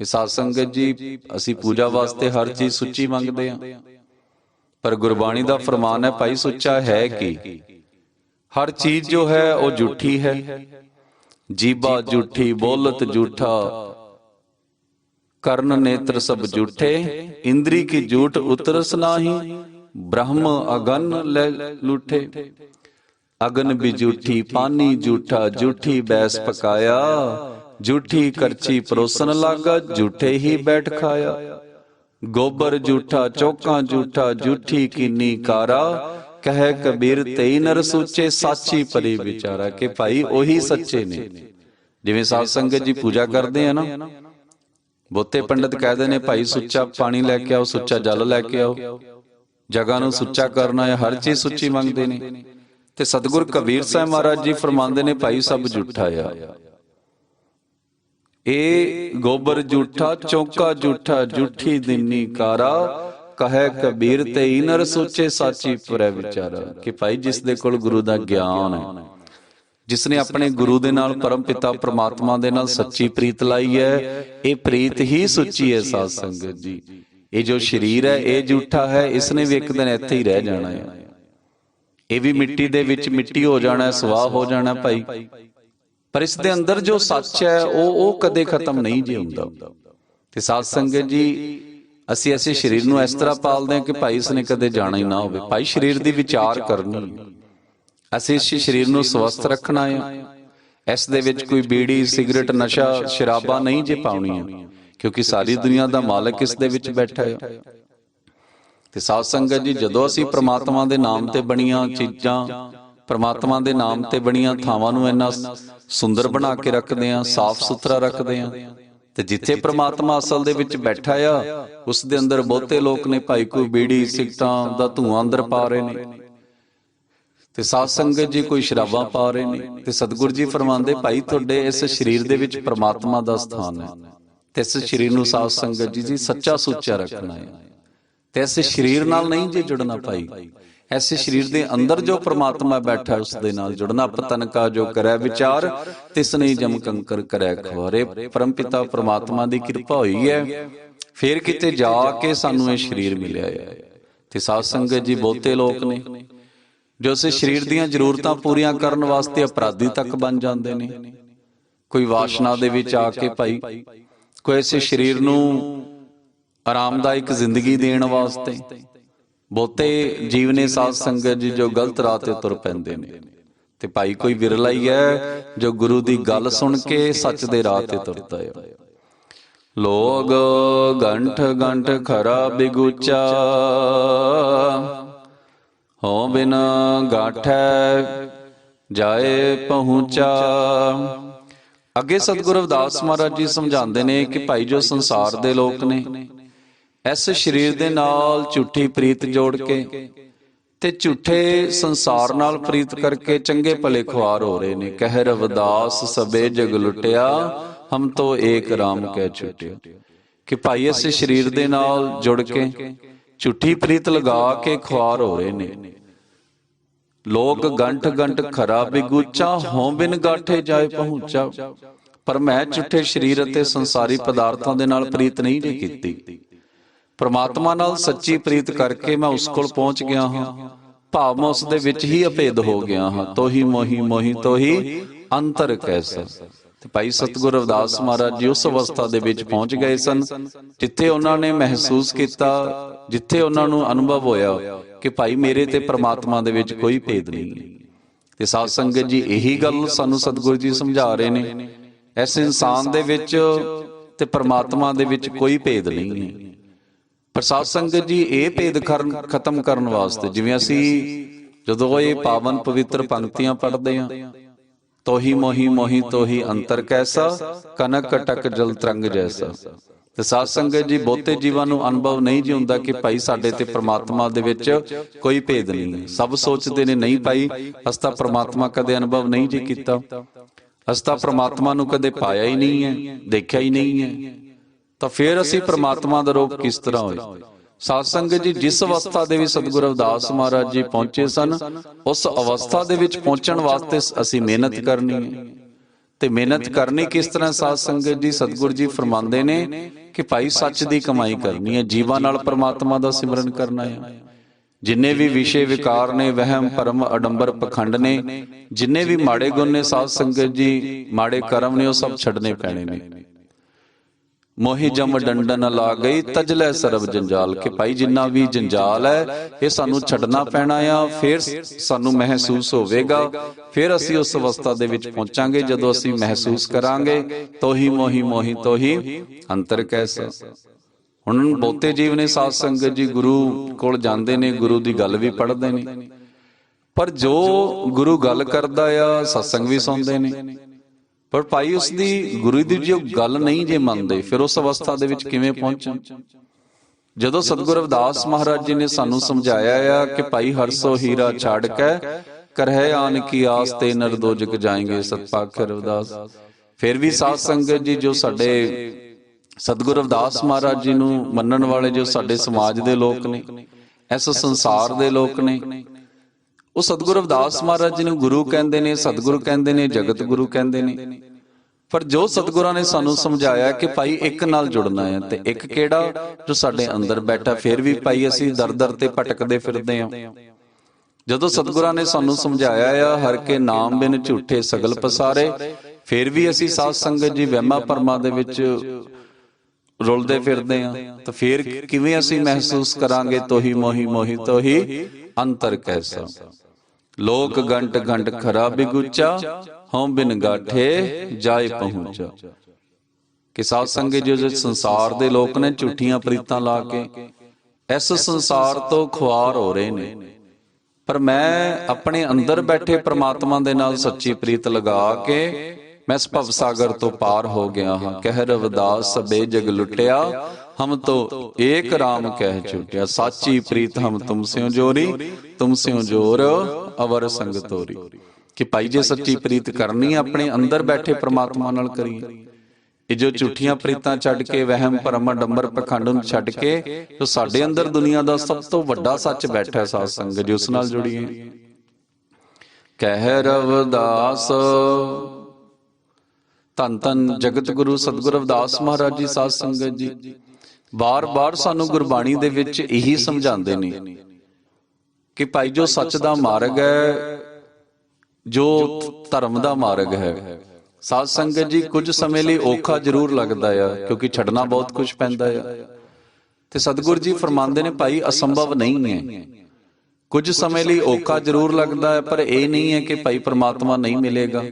ਇਹ ਸਾਧ ਸੰਗਤ ਜੀ, ਅਸੀਂ ਪੂਜਾ ਵਾਸਤੇ ਹਰ ਚੀਜ਼ ਸੁੱਚੀ ਮੰਗਦੇ ਆ। ਪਰ ਗੁਰਬਾਣੀ ਦਾ ਫਰਮਾਨ ਹੈ, ਭਾਈ ਸੁੱਚਾ ਹੈ ਕੀ? ਹਰ ਚੀਜ਼ ਜੋ ਹੈ, ਉਹ ਝੂਠੀ ਹੈ। ਜੀਬਾ ਝੂਠੀ ਬੋਲਤ ਝੂਠਾ ਕਰਨ ਨੇਤਰ ਸਭ ਝੂਠੇ, ਇੰਦਰੀ ਕੀ ਝੂਠ ਉਤਰਸ ਨਾਹੀ, ਬ੍ਰਹਮ ਅਗਨ ਲੈ ਲੂਠੇ। ਅਗਨ ਵੀ ਝੂਠੀ, ਪਾਨੀ ਝੂਠਾ, ਝੂਠੀ ਬੈਸ ਪਕਾਇਆ। ਝੂਠੀ ਕਰਚੀ ਪਰੋਸਨ ਲਾਗਾ, ਝੂਠੇ ਹੀ ਬੈਠ ਖਾਇਆ। ਗੋਬਰ ਝੂਠਾ, ਚੌਕਾਂ ਝੂਠਾ, ਝੂਠੀ ਕੀਨੀ ਕਾਰਾ। ਕਹਿ ਕਬੀਰ ਤੇਈ ਨਰ ਸੂਚੇ, ਸਾਚੀ ਪਰੀ ਵਿਚਾਰਾ, ਕਿ ਭਾਈ ਉਹੀ ਸੱਚੇ ਨੇ। ਜਿਵੇਂ ਸਾਧ ਸੰਗਤ ਜੀ ਪੂਜਾ ਕਰਦੇ ਆ ਨਾ ਬਹੁਤੇ ਪੰਡਤ ਕਹਿੰਦੇ ਨੇ ਭਾਈ ਸੁੱਚਾ ਪਾਣੀ ਲੈ ਕੇ ਆਓ ਸੁੱਚਾ ਜਲ ਲੈ ਕੇ ਆਓ। ਜਗ੍ਹਾ ਨੂੰ ਸੁੱਚਾ ਕਰਨਾ ਹੈ ਹਰ ਚੀਜ਼ ਸੁੱਚੀ ਮੰਗਦੇ ਨੇ। ਤੇ ਸਤਿਗੁਰ ਕਬੀਰ ਸਾਹਿਬ ਮਹਾਰਾਜ ਜੀ ਫਰਮਾਉਂਦੇ ਨੇ ਭਾਈ ਸਭ ਝੂਠਾ ਆ। ਇਹ ਗੋਬਰ ਝੂਠਾ ਚੌਂਕਾ ਝੂਠਾ ਝੂਠੀ ਦਿਨੀ ਕਾਰਾ। ਕਹੇ ਕਬੀਰ ਤੇ ਹੀ ਨਰ ਸੋਚੇ ਸਾਚੀ ਪਰੈ ਵਿਚਾਰਾ। ਕਿ ਭਾਈ ਜਿਸ ਦੇ ਕੋਲ ਗੁਰੂ ਦਾ ਗਿਆਨ ਹੈ। ਜਿਸ ਨੇ ਆਪਣੇ ਗੁਰੂ ਦੇ ਨਾਲ ਪਰਮ ਪਿਤਾ ਪ੍ਰਮਾਤਮਾ ਦੇ ਨਾਲ ਸੱਚੀ ਪ੍ਰੀਤ ਲਾਈ ਹੈ ਇਹ ਪ੍ਰੀਤ ਹੀ ਸੁੱਚੀ ਹੈ ਸਾਧ ਸੰਗਤ ਜੀ। ਇਹ ਜੋ ਸਰੀਰ ਹੈ ਇਹ ਝੂਠਾ ਹੈ ਇਸ ਨੇ ਵੀ ਇੱਕ ਦਿਨ ਇੱਥੇ ਹੀ। ਰਹਿ ਜਾਣਾ ਹੈ। ਇਹ ਵੀ ਮਿੱਟੀ ਦੇ ਵਿੱਚ ਮਿੱਟੀ ਹੋ ਜਾਣਾ ਸਵਾਹ ਹੋ ਜਾਣਾ ਭਾਈ। ਪਰ ਇਸ ਦੇ ਅੰਦਰ ਜੋ ਸੱਚ ਹੈ ਉਹ ਉਹ ਕਦੇ ਖਤਮ ਨਹੀਂ ਜੀ ਹੁੰਦਾ। ਤੇ ਸਾਧ ਸੰਗਤ ਜੀ ਅਸੀਂ ਐਸੇ ਸਰੀਰ ਨੂੰ ਇਸ ਤਰ੍ਹਾਂ ਪਾਲਦੇ ਹਾਂ ਕਿ ਭਾਈ ਇਸ ਨੇ ਕਦੇ ਜਾਣਾ ਹੀ ਨਾ ਹੋਵੇ। ਭਾਈ ਸਰੀਰ ਦੀ ਵਿਚਾਰ ਕਰਨੀ। ਅਸੀਂ ਇਸ ਸਰੀਰ ਨੂੰ ਸਵਸਥ ਰੱਖਣਾ ਹੈ। ਇਸ ਦੇ ਵਿੱਚ ਕੋਈ ਬੀੜੀ ਸਿਗਰਟ ਨਸ਼ਾ ਸ਼ਰਾਬਾਂ ਨਹੀਂ ਜੇ ਪਾਉਣੀਆਂ। ਕਿਉਂਕਿ ਸਾਰੀ ਦੁਨੀਆ ਦਾ ਮਾਲਕ ਇਸ ਦੇ ਵਿੱਚ ਬੈਠਾ ਹੈ। ਤੇ ਸਾਧ ਸੰਗਤ ਜੀ ਜਦੋਂ ਅਸੀਂ ਪ੍ਰਮਾਤਮਾ ਦੇ ਨਾਮ ਤੇ ਬਣੀਆਂ ਚੀਜ਼ਾਂ ਪ੍ਰਮਾਤਮਾ ਦੇ ਨਾਮ ਤੇ ਬਣੀਆਂ ਥਾਵਾਂ ਨੂੰ ਇੰਨਾ ਸੁੰਦਰ ਬਣਾ ਕੇ ਰੱਖਦੇ ਆਂ ਸਾਫ਼ ਸੁਥਰਾ ਰੱਖਦੇ ਆਂ ਤੇ ਜਿੱਥੇ ਪ੍ਰਮਾਤਮਾ ਅਸਲ ਦੇ ਵਿੱਚ ਬੈਠਾ ਆ ਉਸ ਦੇ ਅੰਦਰ ਬਹੁਤੇ ਲੋਕ ਨੇ ਭਾਈ ਕੋਈ ਬੀੜੀ ਸਿਗਟਾਂ ਦਾ ਧੂਆਂ ਅੰਦਰ ਪਾ ਰਹੇ ਨੇ। ਤੇ ਸਾਧ ਸੰਗਤ ਜੀ ਕੋਈ ਸ਼ਰਾਬਾਂ ਪਾ ਰਹੇ ਨੇ ਤੇ ਸਤਿਗੁਰ ਜੀ ਫਰਮਾਉਂਦੇ ਭਾਈ ਤੁਹਾਡੇ ਇਸ ਸਰੀਰ ਦੇ ਵਿੱਚ ਪ੍ਰਮਾਤਮਾ ਦਾ ਸਥਾਨ ਹੈ ਤੇ ਇਸ ਸਰੀਰ ਨੂੰ ਸਾਧ ਸੰਗਤ ਜੀ ਜੀ ਸੱਚਾ ਸੁੱਚਾ ਰੱਖਣਾ ਹੈ ਤੇ ਇਸ ਸਰੀਰ ਨਾਲ ਨਹੀਂ ਜੇ ਜੁੜਨਾ ਭਾਈ ਐਸੇ ਸਰੀਰ ਦੇ ਅੰਦਰ ਜੋ ਪ੍ਰਮਾਤਮਾ ਬੈਠਾ ਹੈ, ਉਸ ਦੇ ਨਾਲ ਜੁੜਨਾ ਪਤਨਕਾ ਜੋ ਕਰੈ ਵਿਚਾਰ ਤਿਸ ਨਹੀਂ ਜਮ ਕੰਕਰ ਕਰੈ ਖਵਾਰੇ ਪਰਮਪਿਤਾ ਪ੍ਰਮਾਤਮਾ ਦੀ ਕਿਰਪਾ ਹੋਈ ਹੈ ਫੇਰ ਕਿਤੇ ਜਾ ਕੇ ਸਾਨੂੰ ਇਹ ਸਰੀਰ ਮਿਲਿਆ ਹੈ ਤੇ ਸਾਧ ਸੰਗਤ ਜੀ ਬਹੁਤੇ ਲੋਕ ਨੇ ਜੋ ਸੇ ਸਰੀਰ ਦੀਆਂ ਜ਼ਰੂਰਤਾਂ ਪੂਰੀਆਂ ਕਰਨ ਵਾਸਤੇ ਅਪਰਾਧੀ ਤੱਕ ਬਣ ਜਾਂਦੇ ਨੇ। ਕੋਈ ਵਾਸ਼ਨਾ ਦੇ ਵਿੱਚ ਆ ਕੇ ਭਾਈ ਕੋਈ ਐਸੇ ਸਰੀਰ ਨੂੰ ਆਰਾਮਦਾਇਕ ਜ਼ਿੰਦਗੀ ਦੇਣ ਵਾਸਤੇ ਬਹੁਤੇ ਜੀਵ ਨੇ ਸਾਧ ਸੰਗਤ ਜੀ ਜੋ ਗਲਤ ਰਾਹ ਤੇ ਤੁਰ ਪੈਂਦੇ ਨੇ। ਤੇ ਭਾਈ ਕੋਈ ਵਿਰਲਾ ਹੀ ਹੈ ਜੋ ਗੁਰੂ ਦੀ ਗੱਲ ਸੁਣ ਕੇ ਸੱਚ ਦੇ ਰਾਹ ਤੇ ਤੁਰਦਾ ਹੈ ਲੋਗ ਗੰਠ ਗੰਠ ਖਰਾ ਬਿਗੂਚਾ। ਹੋ ਬਿਨ ਗਾਠੈ ਜਾਏ ਪਹੁੰਚਾ। ਅੱਗੇ ਸਤਿਗੁਰੂ ਰਵਿਦਾਸ ਮਹਾਰਾਜ ਜੀ ਸਮਝਾਉਂਦੇ ਨੇ ਕਿ ਭਾਈ ਜੋ ਸੰਸਾਰ ਦੇ ਲੋਕ ਨੇ, ਇਸ ਸਰੀਰ ਦੇ ਨਾਲ ਝੂਠੀ ਪ੍ਰੀਤ ਜੋੜ ਕੇ ਤੇ ਝੂਠੇ ਸੰਸਾਰ ਨਾਲ ਪ੍ਰੀਤ ਕਰਕੇ ਚੰਗੇ ਭਲੇ ਖੁਆਰ ਹੋ ਰਹੇ ਨੇ। ਕਹਿ ਰਵਿਦਾਸ ਸਬੇ ਜਗ ਲੁਟਿਆ, ਹਮ ਤੋ ਏਕ ਰਾਮ ਕਹਿ ਛੁਟਿਆ। ਕਿ ਭਾਈ ਇਸ ਸਰੀਰ ਦੇ ਨਾਲ ਜੁੜ ਕੇ ਝੂਠੀ ਪ੍ਰੀਤ ਲਗਾ ਕੇ ਖੁਆਰ ਹੋ ਰਹੇ ਨੇ। ਲੋਕ ਗੰਠ ਗੰਠ ਖਰਾ ਬਿਗੂਚਾ ਹੋਂ ਬਿਨ ਗਾਠੇ ਜਾਏ ਪਹੁੰਚਾ। ਪਰ ਮੈਂ ਝੂਠੇ ਸਰੀਰ ਅਤੇ ਸੰਸਾਰੀ ਪਦਾਰਥਾਂ ਦੇ ਨਾਲ ਪ੍ਰੀਤ ਨਹੀਂ ਜੇ ਕੀਤੀ ਪ੍ਰਮਾਤਮਾ ਨਾਲ ਸੱਚੀ ਪ੍ਰੀਤ ਕਰਕੇ ਮੈਂ ਉਸ ਕੋਲ ਪਹੁੰਚ ਗਿਆ ਹਾਂ। ਭਾਵ ਮੈਂ ਉਸ ਦੇ ਵਿੱਚ ਹੀ ਅਭੇਦ ਹੋ ਗਿਆ ਹਾਂ। ਤੋਹੀ ਮੋਹੀ ਮੋਹੀ ਤੋਹੀ ਅੰਤਰ ਕੈਸਾ ਤੇ ਭਾਈ ਸਤਿਗੁਰ ਰਵਿਦਾਸ ਮਹਾਰਾਜ ਜੀ ਉਸ ਅਵਸਥਾ ਦੇ ਵਿੱਚ ਪਹੁੰਚ ਗਏ ਸਨ। ਜਿੱਥੇ ਉਹਨਾਂ ਨੇ ਮਹਿਸੂਸ ਕੀਤਾ ਜਿੱਥੇ ਉਹਨਾਂ ਨੂੰ ਅਨੁਭਵ ਹੋਇਆ ਕਿ ਭਾਈ ਮੇਰੇ ਤੇ ਪ੍ਰਮਾਤਮਾ ਦੇ ਵਿੱਚ ਕੋਈ ਭੇਦ ਨਹੀਂ। ਤੇ ਸਾਧ ਸੰਗਤ ਜੀ, ਇਹੀ ਗੱਲ ਸਾਨੂੰ ਸਤਿਗੁਰੂ ਜੀ ਸਮਝਾ ਰਹੇ ਨੇ। ਇਸ ਇਨਸਾਨ ਦੇ ਵਿੱਚ ਤੇ ਪ੍ਰਮਾਤਮਾ ਦੇ ਵਿੱਚ ਕੋਈ ਭੇਦ ਨਹੀਂ ਹੈ। ਪਰ ਸਾਧ ਸੰਗਤ ਜੀ, ਇਹ ਭੇਦ ਕਰਨ ਖਤਮ ਕਰਨ ਵਾਸਤੇ ਜਿਵੇਂ ਅਸੀਂ ਜਦੋਂ ਇਹ ਪਾਵਨ ਪਵਿੱਤਰ ਪੰਕਤੀਆਂ ਪੜ੍ਹਦੇ ਹਾਂ, ਤੋਹੀ ਮੋਹੀ ਮੋਹੀ ਤੋਹੀ ਅੰਤਰ ਕੈਸਾ, ਕਨਕ ਕਟਕ ਜਲ ਤਰੰਗ ਜੈਸਾ। ਤੇ ਸਾਧ ਸੰਗਤ ਜੀ, ਬਹੁਤੇ ਜੀਵਾਂ ਨੂੰ ਅਨੁਭਵ ਨਹੀਂ ਜੀ ਹੁੰਦਾ ਕਿ ਭਾਈ ਸਾਡੇ ਤੇ ਪ੍ਰਮਾਤਮਾ ਦੇ ਵਿੱਚ ਕੋਈ ਭੇਦ ਨਹੀਂ ਹੈ। ਸਭ ਸੋਚਦੇ ਨੇ, ਨਹੀਂ ਭਾਈ ਅਸਤਾ ਪ੍ਰਮਾਤਮਾ ਕਦੇ ਅਨੁਭਵ ਨਹੀਂ ਜੀ ਕੀਤਾ। ਅਸਤਾ ਪ੍ਰਮਾਤਮਾ ਨੂੰ ਕਦੇ ਪਾਇਆ ਹੀ ਨਹੀਂ ਹੈ, ਦੇਖਿਆ ਹੀ ਨਹੀਂ ਹੈ। ਤਾਂ ਫਿਰ ਅਸੀਂ ਪ੍ਰਮਾਤਮਾ ਦਾ ਰੂਪ ਕਿਸ ਤਰ੍ਹਾਂ ਹੋਏ? ਸਾਧ ਸੰਗਤ ਜੀ, ਜਿਸ ਅਵਸਥਾ ਦੇ ਵਿੱਚ ਸਤਿਗੁਰੂ ਅਵਦਾਸ ਮਹਾਰਾਜ ਜੀ ਪਹੁੰਚੇ ਸਨ, ਉਸ ਅਵਸਥਾ ਦੇ ਵਿੱਚ ਪਹੁੰਚਣ ਵਾਸਤੇ ਅਸੀਂ ਮਿਹਨਤ ਕਰਨੀ ਹੈ। ਤੇ ਮਿਹਨਤ ਕਰਨੀ ਕਿਸ ਤਰ੍ਹਾਂ ਸਾਧ ਸੰਗਤ ਜੀ ਸਤਿਗੁਰੂ ਜੀ ਫਰਮਾਉਂਦੇ ਨੇ ਕਿ ਭਾਈ ਸੱਚ ਦੀ ਕਮਾਈ ਕਰਨੀ ਹੈ ਜੀਵਾਂ ਨਾਲ ਪ੍ਰਮਾਤਮਾ ਦਾ ਸਿਮਰਨ ਕਰਨਾ ਹੈ। ਜਿੰਨੇ ਵੀ ਵਿਸ਼ੇ ਵਿਕਾਰ ਨੇ ਵਹਿਮ ਭਰਮ ਅਡੰਬਰ ਪਖੰਡ ਨੇ ਜਿੰਨੇ ਵੀ ਮਾੜੇ ਗੁਣ ਨੇ ਸਾਧ ਸੰਗਤ ਜੀ ਮਾੜੇ ਕਰਮ ਨੇ ਉਹ ਸਭ ਛੱਡਨੇ ਪੈਣੇ ਨੇ। ਮੋਹਿ ਜਮ ਡੰਡਨ ਲਾ ਗਈ, ਤਜਲੇ ਸਰਬ ਜੰਜਾਲ ਕਿ ਭਾਈ ਜਿੰਨਾ ਵੀ ਜੰਜਾਲ ਹੈ, ਇਹ ਸਾਨੂੰ ਛੱਡਣਾ ਪੈਣਾ ਆ, ਫਿਰ ਸਾਨੂੰ ਮਹਿਸੂਸ ਹੋਵੇਗਾ। ਫਿਰ ਅਸੀਂ ਉਸ ਅਵਸਥਾ ਦੇ ਵਿੱਚ ਪਹੁੰਚਾਂਗੇ ਜਦੋਂ ਅਸੀਂ ਮਹਿਸੂਸ ਕਰਾਂਗੇ, ਤੋਹੀ ਮੋਹੀ ਮੋਹੀ ਤੋਹੀ, ਅੰਤਰ ਕੈਸਾ। ਹੁਣ ਬਹੁਤੇ ਜੀਵ ਨੇ ਸਾਧ ਸੰਗਤ ਜੀ ਗੁਰੂ ਕੋਲ ਜਾਂਦੇ ਨੇ, ਗੁਰੂ ਦੀ ਗੱਲ ਵੀ ਪੜ੍ਹਦੇ ਨੇ। ਪਰ ਜੋ ਗੁਰੂ ਗੱਲ ਕਰਦਾ ਆ, ਸਤਸੰਗ ਵੀ ਸੁਣਦੇ ਨੇ। ਪਰ ਭਾਈ, ਉਸ ਦੀ ਗੁਰੂ ਦੀ ਜੋ ਗੱਲ ਨਹੀਂ ਜੇ ਮੰਨਦੇ, ਫਿਰ ਉਸ ਅਵਸਥਾ ਦੇ ਵਿੱਚ ਕਿਵੇਂ ਪਹੁੰਚਣ? ਜਦੋਂ ਸਤਿਗੁਰੂ ਰਵਿਦਾਸ ਮਹਾਰਾਜ ਜੀ ਨੇ ਸਾਨੂੰ ਸਮਝਾਇਆ ਆ ਕਿ ਭਾਈ ਹਰਸੋ ਹੀਰਾ ਛੱਡ ਕੇ ਕਰਹਿ ਆਨ ਕੀ ਆਸ ਤੇ ਨਰਦੋਜਕ ਜਾਏਂਗੇ ਸਤਪਾਖ ਰਵਿਦਾਸ ਫਿਰ ਵੀ ਸਾਧ ਸੰਗਤ ਜੀ ਜੋ ਸਾਡੇ ਸਤਿਗੁਰੂ ਅਵਦਾਸ ਮਹਾਰਾਜ ਜੀ ਨੂੰ ਮੰਨਣ ਵਾਲੇ ਜੋ ਸਾਡੇ ਸਮਾਜ ਦੇ ਲੋਕ ਨੇ, ਇਸ ਸੰਸਾਰ ਦੇ ਲੋਕ ਨੇ ਉਹ ਸਤਿਗੁਰੂ ਅਵਦਾਸ ਮਹਾਰਾਜ ਜੀ ਨੂੰ ਗੁਰੂ ਕਹਿੰਦੇ ਨੇ, ਸਤਿਗੁਰੂ ਕਹਿੰਦੇ ਨੇ, ਜਗਤ ਗੁਰੂ ਕਹਿੰਦੇ ਨੇ। ਪਰ ਜੋ ਸਤਿਗੁਰਾਂ ਨੇ ਸਾਨੂੰ ਸਮਝਾਇਆ ਕਿ ਭਾਈ ਇੱਕ ਨਾਲ ਜੁੜਨਾ ਹੈ ਤੇ ਇੱਕ ਕਿਹੜਾ? ਜੋ ਸਾਡੇ ਅੰਦਰ ਬੈਠਾ, ਫਿਰ ਵੀ ਭਾਈ ਅਸੀਂ ਦਰ-ਦਰ ਤੇ ਭਟਕਦੇ ਫਿਰਦੇ ਹਾਂ। ਜਦੋਂ ਸਤਿਗੁਰਾਂ ਨੇ ਸਾਨੂੰ ਸਮਝਾਇਆ ਆ, ਹਰ ਕੇ ਨਾਮ ਬਿਨ ਝੂਠੇ ਸਗਲ ਪਸਾਰੇ, ਫਿਰ ਵੀ ਅਸੀਂ ਸਾਧ ਸੰਗਤ ਜੀ ਵਹਿਮਾ ਪਰਮਾ ਦੇ ਵਿੱਚ ਰੁਲਦੇ ਫਿਰਦੇ ਆ ਤਾਂ ਫਿਰ ਕਿਵੇਂ ਅਸੀਂ ਮਹਿਸੂਸ ਕਰਾਂਗੇ, ਤੋਹੀ ਮੋਹੀ ਮੋਹੀ ਤੋਹੀ, ਅੰਤਰ ਕੈਸਾ? ਲੋਕ ਗੰਟ ਗੰਟ ਖਰਾ ਬਿਗੁਚਾ, ਹਉ ਬਿਨ ਗਾਠੇ ਜਾਏ ਪਹੁੰਚਾ। ਕਿ ਸਾਧ ਸੰਗਤ ਜੋ ਸੰਸਾਰ ਦੇ ਲੋਕ ਨੇ, ਝੂਠੀਆਂ ਪ੍ਰੀਤਾਂ ਲਾ ਕੇ, ਇਸ ਸੰਸਾਰ ਤੋਂ ਖੁਆਰ ਹੋ ਰਹੇ ਨੇ। ਪਰ ਮੈਂ ਆਪਣੇ ਅੰਦਰ ਬੈਠੇ ਪ੍ਰਮਾਤਮਾ ਦੇ ਨਾਲ ਸੱਚੀ ਪ੍ਰੀਤ ਲਗਾ ਕੇ, ਮੈਂ ਇਸ ਭਵ ਸਾਗਰ ਤੋਂ ਪਾਰ ਹੋ ਗਿਆ ਹਾਂ। ਕਹਿ ਰਵਦਾਸ, ਸਬੇ ਜਗ ਲੁੱਟਿਆ, ਹਮ ਤੋ ਏਕ ਰਾਮ ਕਹਿ ਛੁਟਿਆ। ਸਾਚੀ ਪ੍ਰੀਤ ਹਮ ਤੁਮ ਸਿਓ ਜੋਰੀ, ਤੁਮ ਸਿਓ ਜੋਰ ਅਵਰ ਸੰਗ ਤੋਰੀ। ਕਿ ਭਾਈ ਜੇ ਸੱਚੀ ਪ੍ਰੀਤ ਕਰਨੀ ਆਪਣੇ ਅੰਦਰ ਬੈਠੇ ਪ੍ਰਮਾਤਮਾ ਨਾਲ ਕਰੀਏ। ਇਹ ਜੋ ਝੂਠੀਆਂ ਪ੍ਰੀਤਾਂ ਛੱਡ ਕੇ ਵਹਿਮ ਭਰਮ ਡੰਬਰ ਪਖੰਡ ਨੂੰ ਛੱਡ ਕੇ ਜੋ ਸਾਡੇ ਅੰਦਰ ਦੁਨੀਆ ਦਾ ਸਭ ਤੋਂ ਵੱਡਾ ਸੱਚ ਬੈਠਾ ਹੈ ਸਾਧ ਸੰਗਤ ਜੀ ਉਸ ਨਾਲ ਜੁੜੀਏ। ਕਹਿ ਰਵਦਾਸ। ਧੰਨ ਧੰਨ ਜਗਤ ਗੁਰੂ ਸਤਿਗੁਰੂ ਰਵਿਦਾਸ ਮਹਾਰਾਜ ਜੀ ਸਾਧ ਸੰਗਤ ਜੀ। ਬਾਰ-ਬਾਰ ਸਾਨੂੰ ਗੁਰਬਾਣੀ ਦੇ ਵਿੱਚ ਇਹੀ ਸਮਝਾਉਂਦੇ ਨੇ। ਕਿ ਭਾਈ ਜੋ ਸੱਚ ਦਾ ਮਾਰਗ ਹੈ ਜੋ ਧਰਮ ਦਾ ਮਾਰਗ ਹੈ। ਸਾਧ ਸੰਗਤ ਜੀ ਕੁਝ ਸਮੇਂ ਲਈ ਔਖਾ ਜ਼ਰੂਰ ਲੱਗਦਾ ਆ ਕਿਉਂਕਿ ਛੱਡਣਾ ਬਹੁਤ ਕੁਝ ਪੈਂਦਾ ਆ। ਤੇ ਸਤਿਗੁਰੂ ਜੀ ਫਰਮਾਉਂਦੇ ਨੇ ਭਾਈ ਅਸੰਭਵ ਨਹੀਂ ਹੈ। ਕੁਝ ਸਮੇਂ ਲਈ ਔਖਾ ਜ਼ਰੂਰ ਲੱਗਦਾ ਹੈ ਪਰ ਇਹ ਨਹੀਂ ਹੈ ਕਿ ਭਾਈ ਪ੍ਰਮਾਤਮਾ ਨਹੀਂ ਮਿਲੇਗਾ।